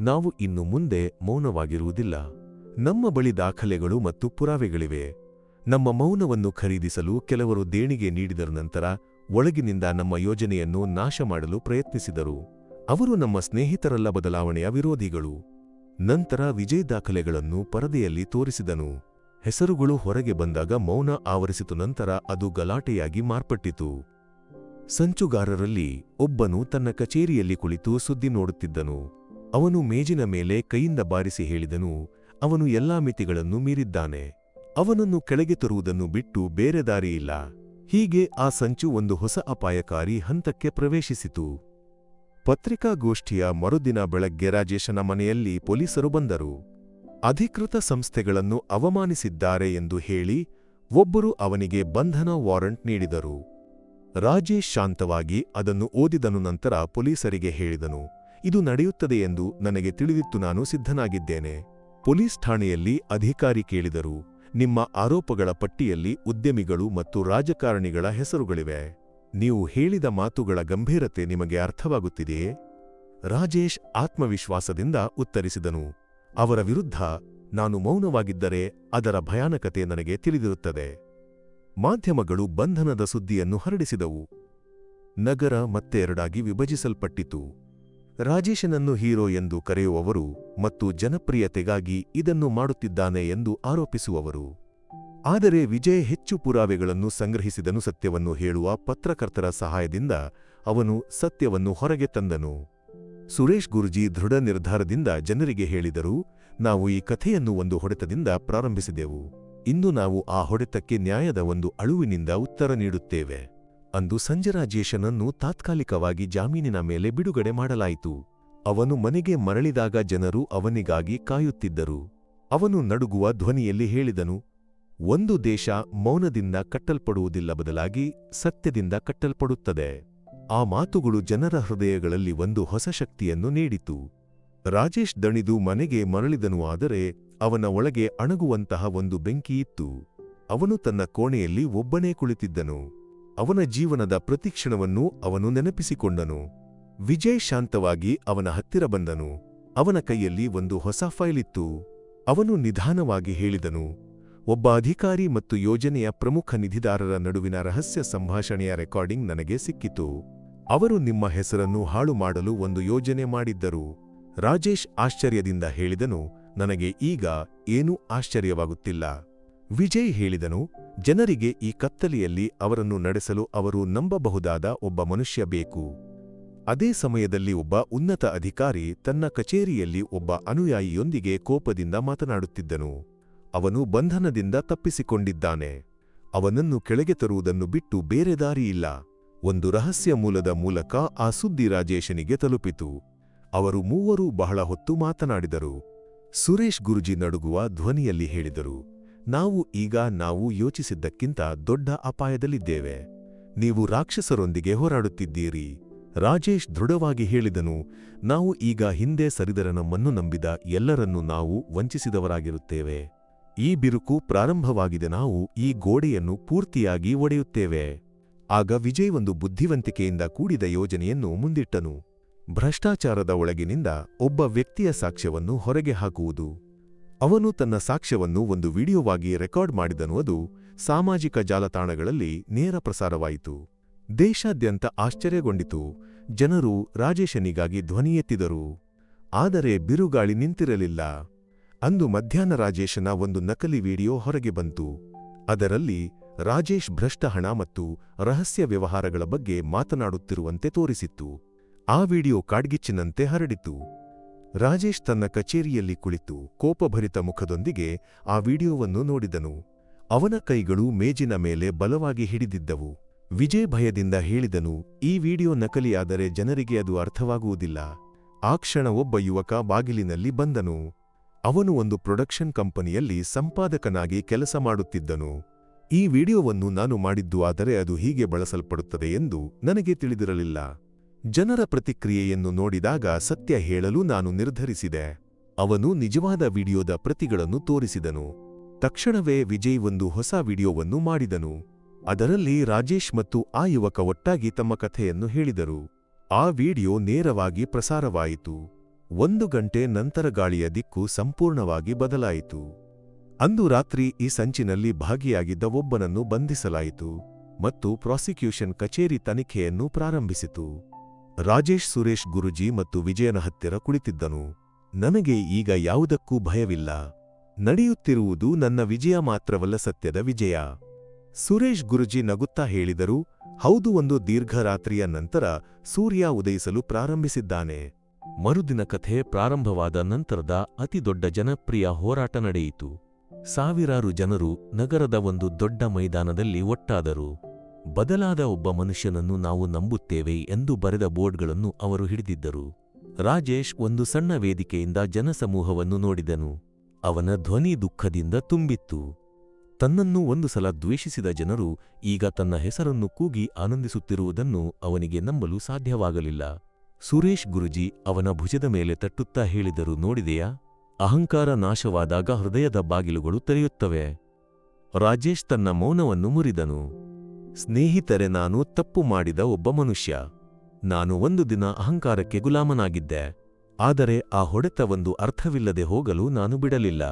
ನಾವು ಇನ್ನು ಮುಂದೆ ಮೌನವಾಗಿರುವುದಿಲ್ಲ. ನಮ್ಮ ಬಳಿ ದಾಖಲೆಗಳು ಮತ್ತು ಪುರಾವೆಗಳಿವೆ. ನಮ್ಮ ಮೌನವನ್ನು ಖರೀದಿಸಲು ಕೆಲವರು ದೇಣಿಗೆ ನೀಡಿದರ ನಂತರ ಒಳಗಿನಿಂದ ನಮ್ಮ ಯೋಜನೆಯನ್ನು ನಾಶ ಮಾಡಲು ಪ್ರಯತ್ನಿಸಿದರು. ಅವರು ನಮ್ಮ ಸ್ನೇಹಿತರಲ್ಲ ಬದಲಾವಣೆಯ ವಿರೋಧಿಗಳು. ನಂತರ ವಿಜಯ್ ದಾಖಲೆಗಳನ್ನು ಪರದೆಯಲ್ಲಿ ತೋರಿಸಿದನು. ಹೆಸರುಗಳು ಹೊರಗೆ ಬಂದಾಗ ಮೌನ ಆವರಿಸಿತು, ನಂತರ ಅದು ಗಲಾಟೆಯಾಗಿ ಮಾರ್ಪಟ್ಟಿತು. ಸಂಚುಗಾರರಲ್ಲಿ ಒಬ್ಬನು ತನ್ನ ಕಚೇರಿಯಲ್ಲಿ ಕುಳಿತು ಸುದ್ದಿ ನೋಡುತ್ತಿದ್ದನು. ಅವನು ಮೇಜಿನ ಮೇಲೆ ಕೈಯಿಂದ ಬಾರಿಸಿ ಹೇಳಿದನು, ಅವನು ಎಲ್ಲಾ ಮಿತಿಗಳನ್ನು ಮೀರಿದ್ದಾನೆ. ಅವನನ್ನು ಕೆಳಗೆ ತರುವುದನ್ನು ಬಿಟ್ಟು ಬೇರೆ ದಾರಿಯಿಲ್ಲ. ಹೀಗೆ ಆ ಸಂಚು ಒಂದು ಹೊಸ ಅಪಾಯಕಾರಿ ಹಂತಕ್ಕೆ ಪ್ರವೇಶಿಸಿತು. ಪತ್ರಿಕಾಗೋಷ್ಠಿಯ ಮರುದಿನ ಬೆಳಗ್ಗೆ ರಾಜೇಶನ ಮನೆಯಲ್ಲಿ ಪೊಲೀಸರು ಬಂದರು. ಅಧಿಕೃತ ಸಂಸ್ಥೆಗಳನ್ನು ಅವಮಾನಿಸಿದ್ದಾರೆ ಎಂದು ಹೇಳಿ ಒಬ್ಬರು ಅವನಿಗೆ ಬಂಧನ ವಾರಂಟ್ ನೀಡಿದರು. ರಾಜೇಶ್ ಶಾಂತವಾಗಿ ಅದನ್ನು ಓದಿದನು ನಂತರ ಪೊಲೀಸರಿಗೆ ಹೇಳಿದನು, ಇದು ನಡೆಯುತ್ತದೆ ಎಂದು ನನಗೆ ತಿಳಿದಿತ್ತು, ನಾನು ಸಿದ್ಧನಾಗಿದ್ದೇನೆ. ಪೊಲೀಸ್ ಠಾಣೆಯಲ್ಲಿ ಅಧಿಕಾರಿ ಕೇಳಿದರು, ನಿಮ್ಮ ಆರೋಪಗಳ ಪಟ್ಟಿಯಲ್ಲಿ ಉದ್ಯಮಿಗಳು ಮತ್ತು ರಾಜಕಾರಣಿಗಳ ಹೆಸರುಗಳಿವೆ. ನೀವು ಹೇಳಿದ ಮಾತುಗಳ ಗಂಭೀರತೆ ನಿಮಗೆ ಅರ್ಥವಾಗುತ್ತಿದೆಯೇ? ರಾಜೇಶ್ ಆತ್ಮವಿಶ್ವಾಸದಿಂದ ಉತ್ತರಿಸಿದನು. ಅವರ ವಿರುದ್ಧ ನಾನು ಮೌನವಾಗಿದ್ದರೆ ಅದರ ಭಯಾನಕತೆ ನನಗೆ ತಿಳಿದಿರುತ್ತದೆ. ಮಾಧ್ಯಮಗಳು ಬಂಧನದ ಸುದ್ದಿಯನ್ನು ಹರಡಿಸಿದವು. ನಗರ ಮತ್ತೆ ಎರಡಾಗಿ ವಿಭಜಿಸಲ್ಪಟ್ಟಿತು. ರಾಜೇಶನನ್ನು ಹೀರೋ ಎಂದು ಕರೆಯುವವರು ಮತ್ತು ಜನಪ್ರಿಯತೆಗಾಗಿ ಇದನ್ನು ಮಾಡುತ್ತಿದ್ದಾನೆ ಎಂದು ಆರೋಪಿಸುವವರು. ಆದರೆ ವಿಜಯ್ ಹೆಚ್ಚು ಪುರಾವೆಗಳನ್ನು ಸಂಗ್ರಹಿಸಿದನು ಸತ್ಯವನ್ನು ಹೇಳುವ ಪತ್ರಕರ್ತರ ಸಹಾಯದಿಂದ ಅವನು ಸತ್ಯವನ್ನು ಹೊರಗೆ ತಂದನು. ಸುರೇಶ್ ಗುರುಜಿ ದೃಢ ನಿರ್ಧಾರದಿಂದ ಜನರಿಗೆ ಹೇಳಿದರು, ನಾವು ಈ ಕಥೆಯನ್ನು ಒಂದು ಹೊಡೆತದಿಂದ ಪ್ರಾರಂಭಿಸಿದೆವು. ಇಂದು ನಾವು ಆ ಹೊಡೆತಕ್ಕೆ ನ್ಯಾಯದ ಒಂದು ಅಳುವಿನಿಂದ ಉತ್ತರ ನೀಡುತ್ತೇವೆ, ಅಂದು ಸಂಜರಾಜೇಶನನ್ನು ತಾತ್ಕಾಲಿಕವಾಗಿ ಜಾಮೀನಿನ ಮೇಲೆ ಬಿಡುಗಡೆ ಮಾಡಲಾಯಿತು. ಅವನು ಮನೆಗೆ ಮರಳಿದಾಗ ಜನರು ಅವನಿಗಾಗಿ ಕಾಯುತ್ತಿದ್ದರು. ಅವನು ನಡುಗುವ ಧ್ವನಿಯಲ್ಲಿ ಹೇಳಿದನು ಒಂದು ದೇಶ ಮೌನದಿಂದ ಕಟ್ಟಲ್ಪಡುವುದಿಲ್ಲ ಬದಲಾಗಿ ಸತ್ಯದಿಂದ ಕಟ್ಟಲ್ಪಡುತ್ತದೆ. ಆ ಮಾತುಗಳು ಜನರ ಹೃದಯಗಳಲ್ಲಿ ಒಂದು ಹೊಸ ಶಕ್ತಿಯನ್ನು ನೀಡಿತು. ರಾಜೇಶ್ ದಣಿದು ಮನೆಗೆ ಮರಳಿದನು ಆದರೆ ಅವನ ಒಳಗೆ ಅಣಗುವಂತಹ ಒಂದು ಬೆಂಕಿಯಿತ್ತು ಅವನು ತನ್ನ ಕೋಣೆಯಲ್ಲಿ ಒಬ್ಬನೇ ಕುಳಿತಿದ್ದನು. ಅವನ ಜೀವನದ ಪ್ರತಿಕ್ಷಣವನ್ನು ಅವನು ನೆನಪಿಸಿಕೊಂಡನು. ವಿಜಯ್ ಶಾಂತವಾಗಿ ಅವನ ಹತ್ತಿರ ಬಂದನು. ಅವನ ಕೈಯಲ್ಲಿ ಒಂದು ಹೊಸ ಫೈಲಿತ್ತು ಅವನು ನಿಧಾನವಾಗಿ ಹೇಳಿದನು ಒಬ್ಬ ಅಧಿಕಾರಿ ಮತ್ತು ಯೋಜನೆಯ ಪ್ರಮುಖ ನಿಧಿದಾರರ ನಡುವಿನ ರಹಸ್ಯ ಸಂಭಾಷಣೆಯ ರೆಕಾರ್ಡಿಂಗ್ ನನಗೆ ಸಿಕ್ಕಿತು. ಅವರು ನಿಮ್ಮ ಹೆಸರನ್ನು ಹಾಳು ಮಾಡಲು ಒಂದು ಯೋಜನೆ ಮಾಡಿದ್ದರು. ರಾಜೇಶ್ ಆಶ್ಚರ್ಯದಿಂದ ಹೇಳಿದನು, ನನಗೆ ಈಗ ಏನೂ ಆಶ್ಚರ್ಯವಾಗುತ್ತಿಲ್ಲ. ವಿಜಯ್ ಹೇಳಿದನು, ಜನರಿಗೆ ಈ ಕತ್ತಲೆಯಲ್ಲಿ ಅವರನ್ನು ನಡೆಸಲು ಅವರು ನಂಬಬಹುದಾದ ಒಬ್ಬ ಮನುಷ್ಯ ಬೇಕು. ಅದೇ ಸಮಯದಲ್ಲಿ ಒಬ್ಬ ಉನ್ನತ ಅಧಿಕಾರಿ ತನ್ನ ಕಚೇರಿಯಲ್ಲಿ ಒಬ್ಬ ಅನುಯಾಯಿಯೊಂದಿಗೆ ಕೋಪದಿಂದ ಮಾತನಾಡುತ್ತಿದ್ದನು. ಅವನು ಬಂಧನದಿಂದ ತಪ್ಪಿಸಿಕೊಂಡಿದ್ದಾನೆ. ಅವನನ್ನು ಕೆಳಗೆ ತರುವುದನ್ನು ಬಿಟ್ಟು ಬೇರೆ ದಾರಿಯಿಲ್ಲ ಒಂದು ರಹಸ್ಯ ಮೂಲದ ಮೂಲಕ ಆ ಸುದ್ದಿ ರಾಜೇಶನಿಗೆ ತಲುಪಿತು. ಅವರು ಮೂವರೂ ಬಹಳ ಹೊತ್ತು ಮಾತನಾಡಿದರು. ಸುರೇಶ್ ಗುರುಜಿ ನಡುಗುವ ಧ್ವನಿಯಲ್ಲಿ ಹೇಳಿದರು, ನಾವು ಈಗ ನಾವು ಯೋಚಿಸಿದ್ದಕ್ಕಿಂತ ದೊಡ್ಡ ಅಪಾಯದಲ್ಲಿದ್ದೇವೆ. ನೀವು ರಾಕ್ಷಸರೊಂದಿಗೆ ಹೋರಾಡುತ್ತಿದ್ದೀರಿ. ರಾಜೇಶ್ ದೃಢವಾಗಿ ಹೇಳಿದನು, ನಾವು ಈಗ ಹಿಂದೆ ಸರಿದರ ನಮ್ಮನ್ನು ನಂಬಿದ ಎಲ್ಲರನ್ನೂ ನಾವು ವಂಚಿಸಿದವರಾಗಿರುತ್ತೇವೆ. ಈ ಬಿರುಕು ಪ್ರಾರಂಭವಾಗಿದೆ. ನಾವು ಈ ಗೋಡೆಯನ್ನು ಪೂರ್ತಿಯಾಗಿ ಒಡೆಯುತ್ತೇವೆ. ಆಗ ವಿಜಯ್ ಒಂದು ಬುದ್ಧಿವಂತಿಕೆಯಿಂದ ಕೂಡಿದ ಯೋಜನೆಯನ್ನು ಮುಂದಿಟ್ಟನು. ಭ್ರಷ್ಟಾಚಾರದ ಒಳಗಿನಿಂದ ಒಬ್ಬ ವ್ಯಕ್ತಿಯ ಸಾಕ್ಷ್ಯವನ್ನು ಹೊರಗೆ ಹಾಕುವುದು. ಅವನು ತನ್ನ ಸಾಕ್ಷ್ಯವನ್ನು ಒಂದು ವಿಡಿಯೋವಾಗಿ ರೆಕಾರ್ಡ್ ಮಾಡಿದನು. ಅದು ಸಾಮಾಜಿಕ ಜಾಲತಾಣಗಳಲ್ಲಿ ನೇರ ಪ್ರಸಾರವಾಯಿತು. ದೇಶಾದ್ಯಂತ ಆಶ್ಚರ್ಯಗೊಂಡಿತು. ಜನರು ರಾಜೇಶನಿಗಾಗಿ ಧ್ವನಿ ಎತ್ತಿದರು ಆದರೆ ಬಿರುಗಾಳಿ ನಿಂತಿರಲಿಲ್ಲ. ಅಂದು ಮಧ್ಯಾಹ್ನ ರಾಜೇಶನ ಒಂದು ನಕಲಿ ವಿಡಿಯೋ ಹೊರಗೆ ಬಂತು. ಅದರಲ್ಲಿ ರಾಜೇಶ್ ಭ್ರಷ್ಟ ಹಣ ಮತ್ತು ರಹಸ್ಯ ವ್ಯವಹಾರಗಳ ಬಗ್ಗೆ ಮಾತನಾಡುತ್ತಿರುವಂತೆ ತೋರಿಸಿತ್ತು. ಆ ವಿಡಿಯೋ ಕಾಡ್ಗಿಚ್ಚಿನಂತೆ ಹರಡಿತು. ರಾಜೇಶ್ ತನ್ನ ಕಚೇರಿಯಲ್ಲಿ ಕುಳಿತು ಕೋಪಭರಿತ ಮುಖದೊಂದಿಗೆ ಆ ವಿಡಿಯೋವನ್ನು ನೋಡಿದನು. ಅವನ ಕೈಗಳು ಮೇಜಿನ ಮೇಲೆ ಬಲವಾಗಿ ಹಿಡಿದಿದ್ದವು. ವಿಜಯ್ ಭಯದಿಂದ ಹೇಳಿದನು, ಈ ವಿಡಿಯೋ ನಕಲಿಯಾದರೆ ಜನರಿಗೆ ಅದು ಅರ್ಥವಾಗುವುದಿಲ್ಲ. ಆ ಕ್ಷಣ ಒಬ್ಬ ಯುವಕ ಬಾಗಿಲಿನಲ್ಲಿ ಬಂದನು. ಅವನು ಒಂದು ಪ್ರೊಡಕ್ಷನ್ ಕಂಪನಿಯಲ್ಲಿ ಸಂಪಾದಕನಾಗಿ ಕೆಲಸ ಮಾಡುತ್ತಿದ್ದನು. ಈ ವಿಡಿಯೋವನ್ನು ನಾನು ಮಾಡಿದ್ದು ಆದರೆ ಅದು ಹೀಗೆ ಬಳಸಲ್ಪಡುತ್ತದೆ ಎಂದು ನನಗೆ ತಿಳಿದಿರಲಿಲ್ಲ. ಜನರ ಪ್ರತಿಕ್ರಿಯೆಯನ್ನು ನೋಡಿದಾಗ ಸತ್ಯ ಹೇಳಲು ನಾನು ನಿರ್ಧರಿಸಿದೆ. ಅವನು ನಿಜವಾದ ವಿಡಿಯೋದ ಪ್ರತಿಗಳನ್ನು ತೋರಿಸಿದನು. ತಕ್ಷಣವೇ ವಿಜಯ್ ಒಂದು ಹೊಸ ವಿಡಿಯೋವನ್ನು ಮಾಡಿದನು. ಅದರಲ್ಲಿ ರಾಜೇಶ್ ಮತ್ತು ಆ ಯುವಕ ಒಟ್ಟಾಗಿ ತಮ್ಮ ಕಥೆಯನ್ನು ಹೇಳಿದರು. ಆ ವಿಡಿಯೋ ನೇರವಾಗಿ ಪ್ರಸಾರವಾಯಿತು. ಒಂದು ಗಂಟೆ ನಂತರ ಗಾಳಿಯ ದಿಕ್ಕು ಸಂಪೂರ್ಣವಾಗಿ ಬದಲಾಯಿತು. ಅಂದು ರಾತ್ರಿ ಈ ಸಂಚಿನಲ್ಲಿ ಭಾಗಿಯಾಗಿದ್ದ ಒಬ್ಬನನ್ನು ಬಂಧಿಸಲಾಯಿತು ಮತ್ತು ಪ್ರಾಸಿಕ್ಯೂಷನ್ ಕಚೇರಿ ತನಿಖೆಯನ್ನು ಪ್ರಾರಂಭಿಸಿತು. ರಾಜೇಶ್ ಸುರೇಶ್ ಗುರುಜಿ ಮತ್ತು ವಿಜಯನ ಹತ್ತಿರ ಕುಳಿತಿದ್ದನು. ನನಗೆ ಈಗ ಯಾವುದಕ್ಕೂ ಭಯವಿಲ್ಲ. ನಡೆಯುತ್ತಿರುವುದು ನನ್ನ ವಿಜಯ ಮಾತ್ರವಲ್ಲ ಸತ್ಯದ ವಿಜಯ. ಸುರೇಶ್ ಗುರುಜಿ ನಗುತ್ತಾ ಹೇಳಿದರು, ಹೌದು, ಒಂದು ದೀರ್ಘ ರಾತ್ರಿಯ ನಂತರ ಸೂರ್ಯ ಉದಯಿಸಲು ಪ್ರಾರಂಭಿಸಿದ್ದಾನೆ. ಮರುದಿನ ಕಥೆ ಪ್ರಾರಂಭವಾದ ನಂತರದ ಅತಿದೊಡ್ಡ ಜನಪ್ರಿಯ ಹೋರಾಟ ನಡೆಯಿತು. ಸಾವಿರಾರು ಜನರು ನಗರದ ಒಂದು ದೊಡ್ಡ ಮೈದಾನದಲ್ಲಿ ಒಟ್ಟಾದರು. ಬದಲಾದ ಒಬ್ಬ ಮನುಷ್ಯನನ್ನು ನಾವು ನಂಬುತ್ತೇವೆ ಎಂದು ಬರೆದ ಬೋರ್ಡ್ಗಳನ್ನು ಅವರು ಹಿಡಿದಿದ್ದರು. ರಾಜೇಶ್ ಒಂದು ಸಣ್ಣ ವೇದಿಕೆಯಿಂದ ಜನಸಮೂಹವನ್ನು ನೋಡಿದನು. ಅವನ ಧ್ವನಿ ದುಃಖದಿಂದ ತುಂಬಿತ್ತು. ತನ್ನನ್ನು ಒಂದು ಸಲ ದ್ವೇಷಿಸಿದ ಜನರು ಈಗ ತನ್ನ ಹೆಸರನ್ನು ಕೂಗಿ ಆನಂದಿಸುತ್ತಿರುವುದನ್ನು ಅವನಿಗೆ ನಂಬಲು ಸಾಧ್ಯವಾಗಲಿಲ್ಲ. ಸುರೇಶ್ ಗುರುಜಿ ಅವನ ಭುಜದ ಮೇಲೆ ತಟ್ಟುತ್ತಾ ಹೇಳಿದರು, ನೋಡಿದೆಯಾ? ಅಹಂಕಾರ ನಾಶವಾದಾಗ ಹೃದಯದ ಬಾಗಿಲುಗಳು ತೆರೆಯುತ್ತವೆ. ರಾಜೇಶ್ ತನ್ನ ಮೌನವನ್ನು ಮುರಿದನು. ಸ್ನೇಹಿತರೆ, ನಾನು ತಪ್ಪು ಮಾಡಿದ ಒಬ್ಬ ಮನುಷ್ಯ. ನಾನು ಒಂದು ದಿನ ಅಹಂಕಾರಕ್ಕೆ ಗುಲಾಮನಾಗಿದ್ದೆ. ಆದರೆ ಆ ಹೊಡೆತ ಒಂದು ಅರ್ಥವಿಲ್ಲದೆ ಹೋಗಲು ನಾನು ಬಿಡಲಿಲ್ಲ.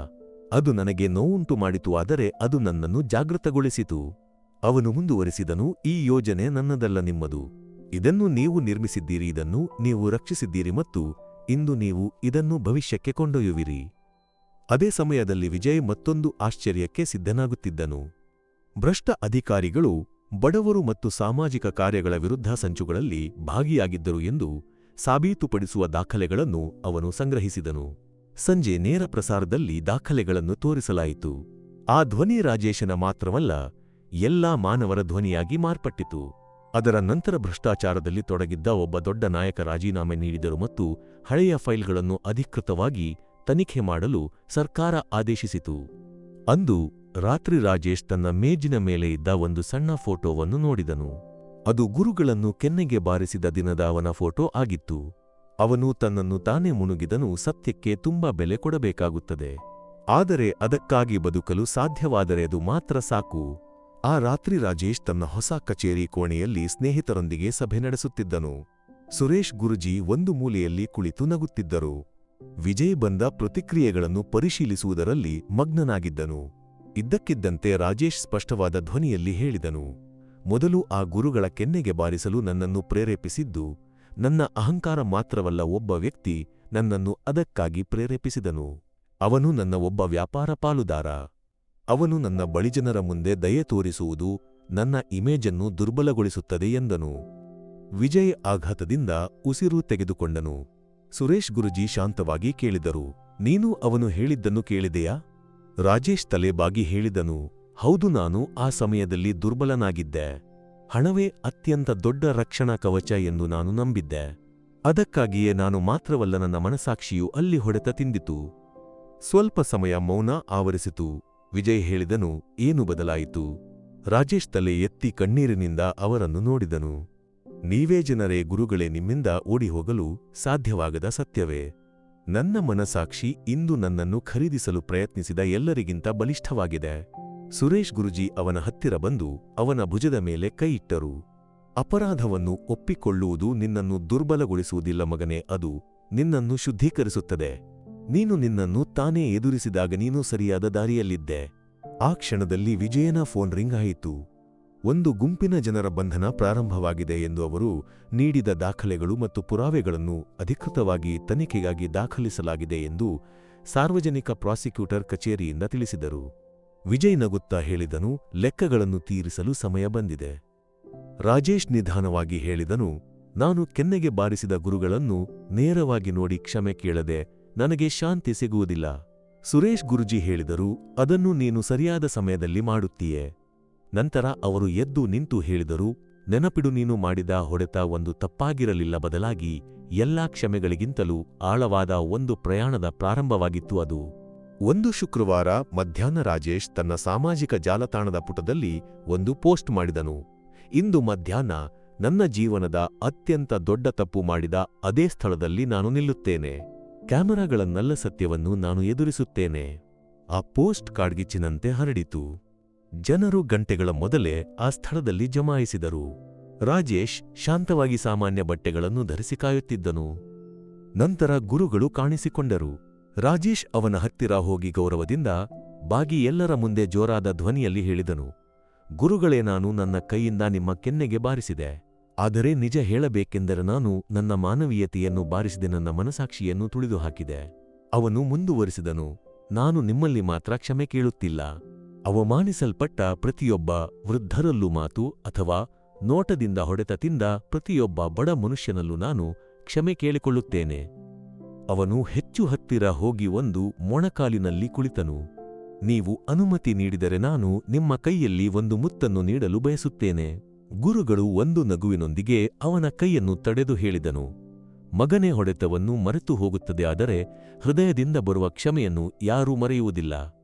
ಅದು ನನಗೆ ನೋವುಂಟು ಮಾಡಿತು, ಆದರೆ ಅದು ನನ್ನನ್ನು ಜಾಗೃತಗೊಳಿಸಿತು. ಅವನು ಮುಂದುವರಿಸಿದನು, ಈ ಯೋಜನೆ ನನ್ನದಲ್ಲ ನಿಮ್ಮದು. ಇದನ್ನು ನೀವು ನಿರ್ಮಿಸಿದ್ದೀರಿ, ಇದನ್ನು ನೀವು ರಕ್ಷಿಸಿದ್ದೀರಿ ಮತ್ತು ಇಂದು ನೀವು ಇದನ್ನು ಭವಿಷ್ಯಕ್ಕೆ ಕೊಂಡೊಯ್ಯುವಿರಿ. ಅದೇ ಸಮಯದಲ್ಲಿ ವಿಜಯ್ ಮತ್ತೊಂದು ಆಶ್ಚರ್ಯಕ್ಕೆ ಸಿದ್ಧನಾಗುತ್ತಿದ್ದನು. ಭ್ರಷ್ಟ ಅಧಿಕಾರಿಗಳು, ಬಡವರು ಮತ್ತು ಸಾಮಾಜಿಕ ಕಾರ್ಯಗಳ ವಿರುದ್ಧ ಸಂಚುಗಳಲ್ಲಿ ಭಾಗಿಯಾಗಿದ್ದರು ಎಂದು ಸಾಬೀತುಪಡಿಸುವ ದಾಖಲೆಗಳನ್ನು ಅವನು ಸಂಗ್ರಹಿಸಿದನು. ಸಂಜೆ ನೇರ ಪ್ರಸಾರದಲ್ಲಿ ದಾಖಲೆಗಳನ್ನು ತೋರಿಸಲಾಯಿತು. ಆ ಧ್ವನಿ ರಾಜೇಶನ ಮಾತ್ರವಲ್ಲ, ಎಲ್ಲಾ ಮಾನವರ ಧ್ವನಿಯಾಗಿ ಮಾರ್ಪಟ್ಟಿತು. ಅದರ ನಂತರ ಭ್ರಷ್ಟಾಚಾರದಲ್ಲಿ ತೊಡಗಿದ್ದ ಒಬ್ಬ ದೊಡ್ಡ ನಾಯಕ ರಾಜೀನಾಮೆ ನೀಡಿದರು ಮತ್ತು ಹಳೆಯ ಫೈಲ್ಗಳನ್ನು ಅಧಿಕೃತವಾಗಿ ತನಿಖೆ ಮಾಡಲು ಸರ್ಕಾರ ಆದೇಶಿಸಿತು. ಅಂದು ರಾತ್ರಿ ರಾಜೇಶ್ ತನ್ನ ಮೇಜಿನ ಮೇಲೆ ಇದ್ದ ಒಂದು ಸಣ್ಣ ಫೋಟೋವನ್ನು ನೋಡಿದನು. ಅದು ಗುರುಗಳನ್ನು ಕೆನ್ನೆಗೆ ಬಾರಿಸಿದ ದಿನದ ಅವನ ಫೋಟೋ ಆಗಿತ್ತು. ಅವನು ತನ್ನನ್ನು ತಾನೇ ಮುನುಗಿದನು ಸತ್ಯಕ್ಕೆ ತುಂಬಾ ಬೆಲೆ ಕೊಡಬೇಕಾಗುತ್ತದೆ. ಆದರೆ ಅದಕ್ಕಾಗಿ ಬದುಕಲು ಸಾಧ್ಯವಾದರೆ ಅದು ಮಾತ್ರ ಸಾಕು. ಆ ರಾತ್ರಿ ರಾಜೇಶ್ ತನ್ನ ಹೊಸ ಕಚೇರಿ ಕೋಣೆಯಲ್ಲಿ ಸ್ನೇಹಿತರೊಂದಿಗೆ ಸಭೆ ನಡೆಸುತ್ತಿದ್ದನು. ಸುರೇಶ್ ಗುರುಜಿ ಒಂದು ಮೂಲೆಯಲ್ಲಿ ಕುಳಿತು ನಗುತ್ತಿದ್ದರು. ವಿಜಯ್ ಬಂದ ಪ್ರತಿಕ್ರಿಯೆಗಳನ್ನು ಪರಿಶೀಲಿಸುವುದರಲ್ಲಿ ಮಗ್ನನಾಗಿದ್ದನು. ಇದ್ದಕ್ಕಿದ್ದಂತೆ ರಾಜೇಶ್ ಸ್ಪಷ್ಟವಾದ ಧ್ವನಿಯಲ್ಲಿ ಹೇಳಿದನು. ಮೊದಲು ಆ ಗುರುಗಳ ಕೆನ್ನೆಗೆ ಬಾರಿಸಲು ನನ್ನನ್ನು ಪ್ರೇರೇಪಿಸಿದ್ದು, ನನ್ನ ಅಹಂಕಾರ ಮಾತ್ರವಲ್ಲ ಒಬ್ಬ ವ್ಯಕ್ತಿ ನನ್ನನ್ನು ಅದಕ್ಕಾಗಿ ಪ್ರೇರೇಪಿಸಿದನು. ಅವನು ನನ್ನ ಒಬ್ಬ ವ್ಯಾಪಾರ ಪಾಲುದಾರ. ಅವನು ನನ್ನ ಬಳಿಜನರ ಮುಂದೆ ದಯೆ ತೋರಿಸುವುದು ನನ್ನ ಇಮೇಜನ್ನು ದುರ್ಬಲಗೊಳಿಸುತ್ತದೆ ಎಂದನು. ವಿಜಯ್ ಆಘಾತದಿಂದ ಉಸಿರು ತೆಗೆದುಕೊಂಡನು. ಸುರೇಶ್ ಗುರುಜಿ ಶಾಂತವಾಗಿ ಕೇಳಿದರು, ನೀನು ಅವನು ಹೇಳಿದ್ದನ್ನು ಕೇಳಿದೆಯಾ? ರಾಜೇಶ್ ತಲೆಬಾಗಿ ಹೇಳಿದನು, ಹೌದು ನಾನು ಆ ಸಮಯದಲ್ಲಿ ದುರ್ಬಲನಾಗಿದ್ದೆ. ಹಣವೇ ಅತ್ಯಂತ ದೊಡ್ಡ ರಕ್ಷಣಾ ಕವಚ ಎಂದು ನಾನು ನಂಬಿದ್ದೆ. ಅದಕ್ಕಾಗಿಯೇ ನಾನು ಮಾತ್ರವಲ್ಲ ನನ್ನ ಮನಸಾಕ್ಷಿಯು ಅಲ್ಲಿ ಹೊಡೆತ ತಿಂದಿತು. ಸ್ವಲ್ಪ ಸಮಯ ಮೌನ ಆವರಿಸಿತು. ವಿಜಯ್ ಹೇಳಿದನು, ಏನು ಬದಲಾಯಿತು? ರಾಜೇಶ್ ತಲೆ ಎತ್ತಿ ಕಣ್ಣೀರಿನಿಂದ ಅವರನ್ನು ನೋಡಿದನು. ನೀವೇ ಜನರೇ ಗುರುಗಳೇ ನಿಮ್ಮಿಂದ ಓಡಿಹೋಗಲು ಸಾಧ್ಯವಾಗದ ಸತ್ಯವೇ. ನನ್ನ ಮನಸಾಕ್ಷಿ ಇಂದು ನನ್ನನ್ನು ಖರೀದಿಸಲು ಪ್ರಯತ್ನಿಸಿದ ಎಲ್ಲರಿಗಿಂತ ಬಲಿಷ್ಠವಾಗಿದೆ. ಸುರೇಶ್ ಗುರುಜಿ ಅವನ ಹತ್ತಿರ ಬಂದು ಅವನ ಭುಜದ ಮೇಲೆ ಕೈಯಿಟ್ಟರು ಅಪರಾಧವನ್ನು ಒಪ್ಪಿಕೊಳ್ಳುವುದು ನಿನ್ನನ್ನು ದುರ್ಬಲಗೊಳಿಸುವುದಿಲ್ಲ ಮಗನೇ, ಅದು ನಿನ್ನನ್ನು ಶುದ್ಧೀಕರಿಸುತ್ತದೆ. ನೀನು ನಿನ್ನನ್ನು ತಾನೇ ಎದುರಿಸಿದಾಗ ನೀನು ಸರಿಯಾದ ದಾರಿಯಲ್ಲಿದ್ದೆ. ಆ ಕ್ಷಣದಲ್ಲಿ ವಿಜಯನ ಫೋನ್ ರಿಂಗ್ ಆಯಿತು. ಒಂದು ಗುಂಪಿನ ಜನರ ಬಂಧನ ಪ್ರಾರಂಭವಾಗಿದೆ ಎಂದು ಅವರು ನೀಡಿದ ದಾಖಲೆಗಳು ಮತ್ತು ಪುರಾವೆಗಳನ್ನು ಅಧಿಕೃತವಾಗಿ ತನಿಖೆಗಾಗಿ ದಾಖಲಿಸಲಾಗಿದೆ ಎಂದು ಸಾರ್ವಜನಿಕ ಪ್ರಾಸಿಕ್ಯೂಟರ್ ಕಚೇರಿಯಿಂದ ತಿಳಿಸಿದರು. ವಿಜಯ್ ನಗುತ್ತಾ ಹೇಳಿದನು, ಲೆಕ್ಕಗಳನ್ನು ತೀರಿಸಲು ಸಮಯ ಬಂದಿದೆ. ರಾಜೇಶ್ ನಿಧಾನವಾಗಿ ಹೇಳಿದನು, ನಾನು ಕೆನ್ನೆಗೆ ಬಾರಿಸಿದ ಗುರುಗಳನ್ನು ನೇರವಾಗಿ ನೋಡಿ ಕ್ಷಮೆ ಕೇಳದೆ ನನಗೆ ಶಾಂತಿ ಸಿಗುವುದಿಲ್ಲ. ಸುರೇಶ್ ಗುರುಜಿ ಹೇಳಿದರು, ಅದನ್ನು ನೀನು ಸರಿಯಾದ ಸಮಯದಲ್ಲಿ ಮಾಡುತ್ತೀಯೆ. ನಂತರ ಅವರು ಎದ್ದು ನಿಂತು ಹೇಳಿದರು, ನೆನಪಿಡು, ನೀನು ಮಾಡಿದ ಹೊಡೆತ ಒಂದು ತಪ್ಪಾಗಿರಲಿಲ್ಲ ಬದಲಾಗಿ ಎಲ್ಲಾ ಕ್ಷಮೆಗಳಿಗಿಂತಲೂ ಆಳವಾದ ಒಂದು ಪ್ರಯಾಣದ ಪ್ರಾರಂಭವಾಗಿತ್ತು ಅದು. ಒಂದು ಶುಕ್ರವಾರ ಮಧ್ಯಾಹ್ನ ರಾಜೇಶ್ ತನ್ನ ಸಾಮಾಜಿಕ ಜಾಲತಾಣದ ಪುಟದಲ್ಲಿ ಒಂದು ಪೋಸ್ಟ್ ಮಾಡಿದನು. ಇಂದು ಮಧ್ಯಾಹ್ನ ನನ್ನ ಜೀವನದ ಅತ್ಯಂತ ದೊಡ್ಡ ತಪ್ಪು ಮಾಡಿದ ಅದೇ ಸ್ಥಳದಲ್ಲಿ ನಾನು ನಿಲ್ಲುತ್ತೇನೆ. ಕ್ಯಾಮೆರಾಗಳ ನಲ್ಲ ಸತ್ಯವನ್ನು ನಾನು ಎದುರಿಸುತ್ತೇನೆ. ಆ ಪೋಸ್ಟ್ ಕಾಡ್ಗಿಚ್ಚಿನಂತೆ ಹರಡಿತು. ಜನರು ಗಂಟೆಗಳ ಮೊದಲೇ ಆ ಸ್ಥಳದಲ್ಲಿ ಜಮಾಯಿಸಿದರು. ರಾಜೇಶ್ ಶಾಂತವಾಗಿ ಸಾಮಾನ್ಯ ಬಟ್ಟೆಗಳನ್ನು ಧರಿಸಿ ಕಾಯುತ್ತಿದ್ದನು. ನಂತರ ಗುರುಗಳು ಕಾಣಿಸಿಕೊಂಡರು. ರಾಜೇಶ್ ಅವನ ಹತ್ತಿರ ಹೋಗಿ ಗೌರವದಿಂದ, ಬಾಗಿ ಎಲ್ಲರ ಮುಂದೆ ಜೋರಾದ ಧ್ವನಿಯಲ್ಲಿ ಹೇಳಿದನು. ಗುರುಗಳೇ, ನಾನು ನನ್ನ ಕೈಯಿಂದ ನಿಮ್ಮ ಕೆನ್ನೆಗೆ ಬಾರಿಸಿದೆ. ಆದರೆ ನಿಜ ಹೇಳಬೇಕೆಂದರೆ ನಾನು ನನ್ನ ಮಾನವೀಯತೆಯನ್ನು ಬಾರಿಸಿದೆ, ನನ್ನ ಮನಸಾಕ್ಷಿಯನ್ನು ತುಳಿದು ಹಾಕಿದೆ ಅವನು ಮುಂದುವರಿಸಿದನು, ನಾನು ನಿಮ್ಮಲ್ಲಿ ಮಾತ್ರ ಕ್ಷಮೆ ಕೇಳುತ್ತಿಲ್ಲ. ಅವಮಾನಿಸಲ್ಪಟ್ಟ ಪ್ರತಿಯೊಬ್ಬ ವೃದ್ಧರಲ್ಲೂ ಮಾತು ಅಥವಾ ನೋಟದಿಂದ ಹೊಡೆತ ತಿಂದ ಪ್ರತಿಯೊಬ್ಬ ಬಡ ಮನುಷ್ಯನಲ್ಲೂ ನಾನು ಕ್ಷಮೆ ಕೇಳಿಕೊಳ್ಳುತ್ತೇನೆ. ಅವನು ಹೆಚ್ಚು ಹತ್ತಿರ ಹೋಗಿ ಒಂದು ಮೊಣಕಾಲಿನಲ್ಲಿ ಕುಳಿತನು. ನೀವು ಅನುಮತಿ ನೀಡಿದರೆ ನಾನು ನಿಮ್ಮ ಕೈಯಲ್ಲಿ ಒಂದು ಮುತ್ತನ್ನು ನೀಡಲು ಬಯಸುತ್ತೇನೆ. ಗುರುಗಳು ಒಂದು ನಗುವಿನೊಂದಿಗೆ ಅವನ ಕೈಯನ್ನು ತಡೆದು ಹೇಳಿದನು. ಮಗನೇ ಹೊಡೆತವನ್ನು ಮರೆತು ಹೋಗುತ್ತದೆ ಆದರೆ ಹೃದಯದಿಂದ ಬರುವ ಕ್ಷಮೆಯನ್ನು ಯಾರೂ ಮರೆಯುವುದಿಲ್ಲ.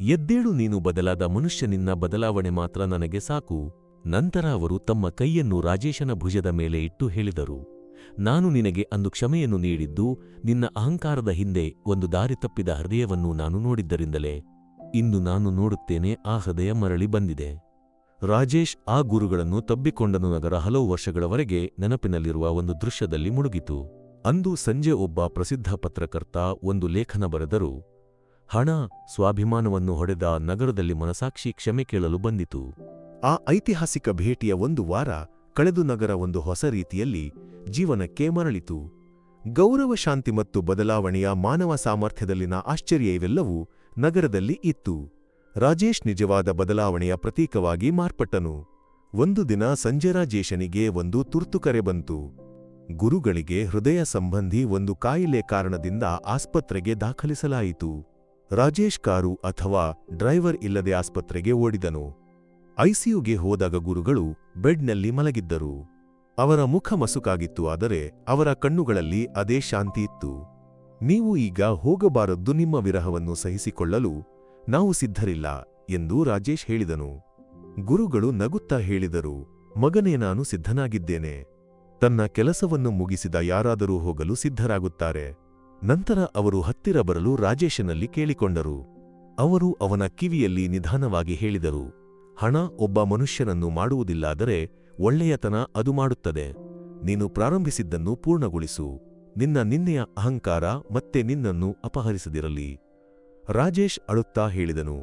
ಎದ್ದೇಳು ನೀನು ಬದಲಾದ ಮನುಷ್ಯನಿನ್ನ ಬದಲಾವಣೆ ಮಾತ್ರ ನನಗೆ ಸಾಕು. ನಂತರ ಅವರು ತಮ್ಮ ಕೈಯನ್ನು ರಾಜೇಶನ ಭುಜದ ಮೇಲೆ ಇಟ್ಟು ಹೇಳಿದರು. ನಾನು ನಿನಗೆ ಅಂದು ಕ್ಷಮೆಯನ್ನು ನೀಡಿದ್ದು ನಿನ್ನ ಅಹಂಕಾರದ ಹಿಂದೆ ಒಂದು ದಾರಿ ತಪ್ಪಿದ ಹೃದಯವನ್ನು ನಾನು ನೋಡಿದ್ದರಿಂದಲೇ. ಇಂದು ನಾನು ನೋಡುತ್ತೇನೆ ಆ ಹೃದಯ ಮರಳಿ ಬಂದಿದೆ. ರಾಜೇಶ್ ಆ ಗುರುಗಳನ್ನು ತಬ್ಬಿಕೊಂಡನು ನಗರ ಹಲವು ವರ್ಷಗಳವರೆಗೆ ನೆನಪಿನಲ್ಲಿರುವ ಒಂದು ದೃಶ್ಯದಲ್ಲಿ ಮುಳುಗಿತು. ಅಂದು ಸಂಜೆ ಒಬ್ಬ ಪ್ರಸಿದ್ಧ ಪತ್ರಕರ್ತ ಒಂದು ಲೇಖನ ಬರೆದರು, ಹಣ, ಸ್ವಾಭಿಮಾನವನ್ನು ಹೊಡೆದ ನಗರದಲ್ಲಿ ಮನಸಾಕ್ಷಿ ಕ್ಷಮೆ ಕೇಳಲು ಬಂದಿತು. ಆ ಐತಿಹಾಸಿಕ ಭೇಟಿಯ ಒಂದು ವಾರ ಕಳೆದು ನಗರ ಒಂದು ಹೊಸ ರೀತಿಯಲ್ಲಿ ಜೀವನಕ್ಕೆ ಮರಳಿತು. ಗೌರವ, ಶಾಂತಿ ಮತ್ತು ಬದಲಾವಣೆಯ ಮಾನವ ಸಾಮರ್ಥ್ಯದಲ್ಲಿನ ಆಶ್ಚರ್ಯ ಇವೆಲ್ಲವೂ ನಗರದಲ್ಲಿ ಇತ್ತು. ರಾಜೇಶ್ ನಿಜವಾದ ಬದಲಾವಣೆಯ ಪ್ರತೀಕವಾಗಿ ಮಾರ್ಪಟ್ಟನು. ಒಂದು ದಿನ ಸಂಜೆ ರಾಜೇಶನಿಗೆ ಒಂದು ತುರ್ತು ಕರೆ ಬಂತು. ಗುರುಗಳಿಗೆ ಹೃದಯ ಸಂಬಂಧಿ ಒಂದು ಕಾಯಿಲೆ ಕಾರಣದಿಂದ ಆಸ್ಪತ್ರೆಗೆ ದಾಖಲಿಸಲಾಯಿತು. ರಾಜೇಶ್ ಕಾರು ಅಥವಾ ಡ್ರೈವರ್ ಇಲ್ಲದೆ ಆಸ್ಪತ್ರೆಗೆ ಓಡಿದನು. ಐಸಿಯುಗೆ ಹೋದಾಗ ಗುರುಗಳು ಬೆಡ್ನಲ್ಲಿ ಮಲಗಿದ್ದರು. ಅವರ ಮುಖ ಮಸುಕಾಗಿತ್ತು ಆದರೆ ಅವರ ಕಣ್ಣುಗಳಲ್ಲಿ ಅದೇ ಶಾಂತಿ ಇತ್ತು. ನೀವು ಈಗ ಹೋಗಬಾರದ್ದು ನಿಮ್ಮ ವಿರಹವನ್ನು ಸಹಿಸಿಕೊಳ್ಳಲು ನಾವು ಸಿದ್ಧರಿಲ್ಲ ಎಂದು ರಾಜೇಶ್ ಹೇಳಿದನು. ಗುರುಗಳು ನಗುತ್ತಾ ಹೇಳಿದರು, ಮಗನೇ, ನಾನು ಸಿದ್ಧನಾಗಿದ್ದೇನೆ. ತನ್ನ ಕೆಲಸವನ್ನು ಮುಗಿಸಿದ ಯಾರಾದರೂ ಹೋಗಲು ಸಿದ್ಧರಾಗುತ್ತಾರೆ. ನಂತರ ಅವರು ಹತ್ತಿರ ಬರಲು ರಾಜೇಶನಲ್ಲಿ ಕೇಳಿಕೊಂಡರು. ಅವರು ಅವನ ಕಿವಿಯಲ್ಲಿ ನಿಧಾನವಾಗಿ ಹೇಳಿದರು, ಹಣ ಒಬ್ಬ ಮನುಷ್ಯನನ್ನು ಮಾಡುವುದಿಲ್ಲಾದರೆ ಒಳ್ಳೆಯತನ ಅದು ಮಾಡುತ್ತದೆ. ನೀನು ಪ್ರಾರಂಭಿಸಿದ್ದನ್ನು ಪೂರ್ಣಗೊಳಿಸು. ನಿನ್ನ ನಿನ್ನೆಯ ಅಹಂಕಾರ ಮತ್ತೆ ನಿನ್ನನ್ನು ಅಪಹರಿಸದಿರಲಿ. ರಾಜೇಶ್ ಅಳುತ್ತಾ ಹೇಳಿದನು,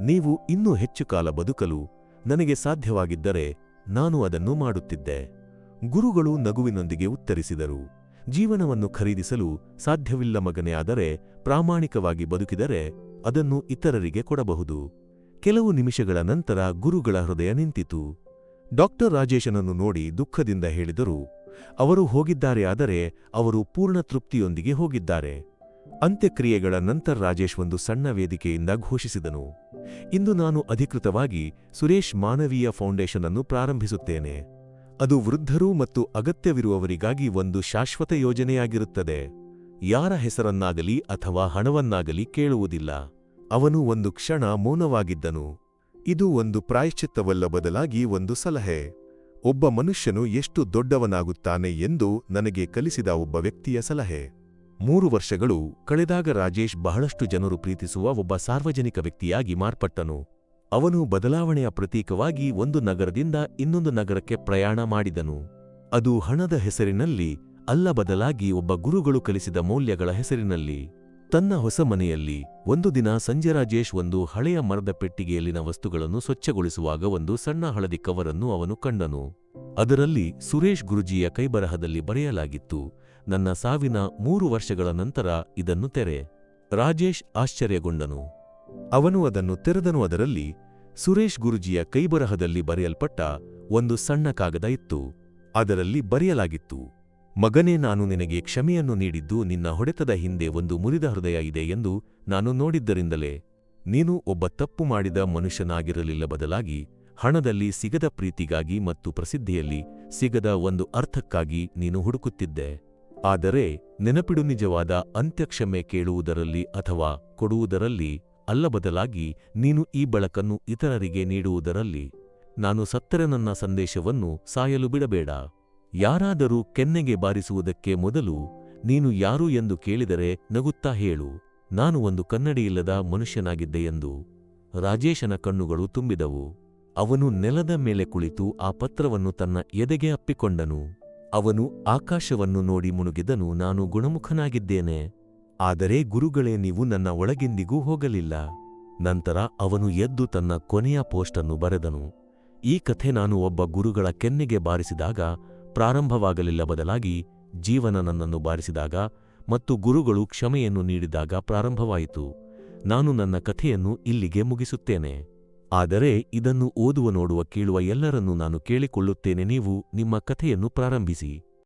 ನೀವು ಇನ್ನೂ ಹೆಚ್ಚು ಕಾಲ ಬದುಕಲು ನನಗೆ ಸಾಧ್ಯವಾಗಿದ್ದರೆ ನಾನು ಅದನ್ನು ಮಾಡುತ್ತಿದ್ದೆ. ಗುರುಗಳು ನಗುವಿನೊಂದಿಗೆ ಉತ್ತರಿಸಿದರು, ಜೀವನವನ್ನು ಖರೀದಿಸಲು ಸಾಧ್ಯವಿಲ್ಲ ಮಗನೇ, ಆದರೆ ಪ್ರಾಮಾಣಿಕವಾಗಿ ಬದುಕಿದರೆ ಅದನ್ನು ಇತರರಿಗೆ ಕೊಡಬಹುದು. ಕೆಲವು ನಿಮಿಷಗಳ ನಂತರ ಗುರುಗಳ ಹೃದಯ ನಿಂತಿತು. ಡಾಕ್ಟರ್ ರಾಜೇಶನನ್ನು ನೋಡಿ ದುಃಖದಿಂದ ಹೇಳಿದರು, ಅವರು ಹೋಗಿದ್ದಾರೆ, ಆದರೆ ಅವರು ಪೂರ್ಣ ತೃಪ್ತಿಯೊಂದಿಗೆ ಹೋಗಿದ್ದಾರೆ. ಅಂತ್ಯಕ್ರಿಯೆಗಳ ನಂತರ ರಾಜೇಶ್ ಒಂದು ಸಣ್ಣ ವೇದಿಕೆಯಿಂದ ಘೋಷಿಸಿದನು. ಇಂದು ನಾನು ಅಧಿಕೃತವಾಗಿ ಸುರೇಶ್ ಮಾನವೀಯ ಫೌಂಡೇಶನ್ ಅನ್ನು ಪ್ರಾರಂಭಿಸುತ್ತೇನೆ. ಅದು ವೃದ್ಧರು ಮತ್ತು ಅಗತ್ಯವಿರುವವರಿಗಾಗಿ ಒಂದು ಶಾಶ್ವತ ಯೋಜನೆಯಾಗಿರುತ್ತದೆ. ಯಾರ ಹೆಸರನ್ನಾಗಲಿ ಅಥವಾ ಹಣವನ್ನಾಗಲಿ ಕೇಳುವುದಿಲ್ಲ. ಅವನು ಒಂದು ಕ್ಷಣ ಮೌನವಾಗಿದ್ದನು. ಇದು ಒಂದು ಪ್ರಾಯಶ್ಚಿತ್ತವಲ್ಲ ಬದಲಾಗಿ ಒಂದು ಸಲಹೆ. ಒಬ್ಬ ಮನುಷ್ಯನು ಎಷ್ಟು ದೊಡ್ಡವನಾಗುತ್ತಾನೆ ಎಂದು ನನಗೆ ಕಲಿಸಿದ ಒಬ್ಬ ವ್ಯಕ್ತಿಯ ಸಲಹೆ. ಮೂರು ವರ್ಷಗಳು ಕಳೆದಾಗ ರಾಜೇಶ್ ಬಹಳಷ್ಟು ಜನರು ಪ್ರೀತಿಸುವ ಒಬ್ಬ ಸಾರ್ವಜನಿಕ ವ್ಯಕ್ತಿಯಾಗಿ ಮಾರ್ಪಟ್ಟನು. ಅವನು ಬದಲಾವಣೆಯ ಪ್ರತೀಕವಾಗಿ ಒಂದು ನಗರದಿಂದ ಇನ್ನೊಂದು ನಗರಕ್ಕೆ ಪ್ರಯಾಣ ಮಾಡಿದನು. ಅದು ಹಣದ ಹೆಸರಿನಲ್ಲಿ ಅಲ್ಲ ಬದಲಾಗಿ ಒಬ್ಬ ಗುರುಗಳು ಕಲಿಸಿದ ಮೌಲ್ಯಗಳ ಹೆಸರಿನಲ್ಲಿ. ತನ್ನ ಹೊಸ ಮನೆಯಲ್ಲಿ ಒಂದು ದಿನ ಸಂಜೆ ರಾಜೇಶ್ ಒಂದು ಹಳೆಯ ಮರದ ಪೆಟ್ಟಿಗೆಯಲ್ಲಿನ ವಸ್ತುಗಳನ್ನು ಸ್ವಚ್ಛಗೊಳಿಸುವಾಗ ಒಂದು ಸಣ್ಣ ಹಳದಿ ಕವರನ್ನು ಅವನು ಕಂಡನು. ಅದರಲ್ಲಿ ಸುರೇಶ್ ಗುರುಜಿಯ ಕೈಬರಹದಲ್ಲಿ ಬರೆಯಲಾಗಿತ್ತು ನನ್ನ ಸಾವಿನ ಮೂರು ವರ್ಷಗಳ ನಂತರ ಇದನ್ನು ತೆರೆ. ರಾಜೇಶ್ ಆಶ್ಚರ್ಯಗೊಂಡನು. ಅವನು ಅದನ್ನು ತೆರೆದನು. ಅದರಲ್ಲಿ ಸುರೇಶ್ ಗುರುಜಿಯ ಕೈಬರಹದಲ್ಲಿ ಬರೆಯಲ್ಪಟ್ಟ ಒಂದು ಸಣ್ಣ ಕಾಗದ ಇತ್ತು. ಅದರಲ್ಲಿ ಬರೆಯಲಾಗಿತ್ತು, ಮಗನೇ, ನಾನು ನಿನಗೆ ಕ್ಷಮೆಯನ್ನು ನೀಡಿದ್ದು ನಿನ್ನ ಹೊಡೆತದ ಹಿಂದೆ ಒಂದು ಮುರಿದ ಹೃದಯ ಇದೆ ಎಂದು ನಾನು ನೋಡಿದ್ದರಿಂದಲೇ. ನೀನು ಒಬ್ಬ ತಪ್ಪು ಮಾಡಿದ ಮನುಷ್ಯನಾಗಿರಲಿಲ್ಲ ಬದಲಾಗಿ, ಹಣದಲ್ಲಿ ಸಿಗದ ಪ್ರೀತಿಗಾಗಿ ಮತ್ತು ಪ್ರಸಿದ್ಧಿಯಲ್ಲಿ ಸಿಗದ ಒಂದು ಅರ್ಥಕ್ಕಾಗಿ ನೀನು ಹುಡುಕುತ್ತಿದ್ದೆ. ಆದರೆ ನೆನಪಿಡು ನಿಜವಾದ ಅಂತ್ಯಕ್ಷಮೆ ಕೇಳುವುದರಲ್ಲಿ ಅಥವಾ ಕೊಡುವುದರಲ್ಲಿ ಅಲ್ಲ ಬದಲಾಗಿ ನೀನು ಈ ಬೆಳಕನ್ನು ಇತರರಿಗೆ ನೀಡುವುದರಲ್ಲಿ. ನಾನು ಸತ್ತರೆ ನನ್ನ ಸಂದೇಶವನ್ನು ಸಾಯಲು ಬಿಡಬೇಡ. ಯಾರಾದರೂ ಕೆನ್ನೆಗೆ ಬಾರಿಸುವುದಕ್ಕೆ ಮೊದಲು ನೀನು ಯಾರು ಎಂದು ಕೇಳಿದರೆ ನಗುತ್ತಾ ಹೇಳು. ನಾನು ಒಂದು ಕನ್ನಡಿಯಿಲ್ಲದ ಮನುಷ್ಯನಾಗಿದ್ದೆ ಎಂದು. ರಾಜೇಶನ ಕಣ್ಣುಗಳು ತುಂಬಿದವು. ಅವನು ನೆಲದ ಮೇಲೆ ಕುಳಿತು ಆ ಪತ್ರವನ್ನು ತನ್ನ ಎದೆಗೆ ಅಪ್ಪಿಕೊಂಡನು. ಅವನು ಆಕಾಶವನ್ನು ನೋಡಿ ಮುಣುಗಿದನು, ನಾನು ಗುಣಮುಖನಾಗಿದ್ದೇನೆ, ಆದರೆ ಗುರುಗಳೇ, ನೀವು ನನ್ನ ಒಳಗೆಂದಿಗೂ ಹೋಗಲಿಲ್ಲ. ನಂತರ ಅವನು ಎದ್ದು ತನ್ನ ಕೊನೆಯ ಪೋಸ್ಟನ್ನು ಬರೆದನು. ಈ ಕಥೆ ನಾನು ಒಬ್ಬ ಗುರುಗಳ ಕೆನ್ನೆಗೆ ಬಾರಿಸಿದಾಗ, ಪ್ರಾರಂಭವಾಗಲಿಲ್ಲ ಬದಲಾಗಿ ಜೀವನ ನನ್ನನ್ನು ಬಾರಿಸಿದಾಗ ಮತ್ತು ಗುರುಗಳು ಕ್ಷಮೆಯನ್ನು ನೀಡಿದಾಗ ಪ್ರಾರಂಭವಾಯಿತು. ನಾನು ನನ್ನ ಕಥೆಯನ್ನು ಇಲ್ಲಿಗೆ ಮುಗಿಸುತ್ತೇನೆ. ಆದರೆ ಇದನ್ನು ಓದುವ ನೋಡುವ ಕೇಳುವ ಎಲ್ಲರನ್ನೂ ನಾನು ಕೇಳಿಕೊಳ್ಳುತ್ತೇನೆ. ನೀವು ನಿಮ್ಮ ಕಥೆಯನ್ನು ಪ್ರಾರಂಭಿಸಿ.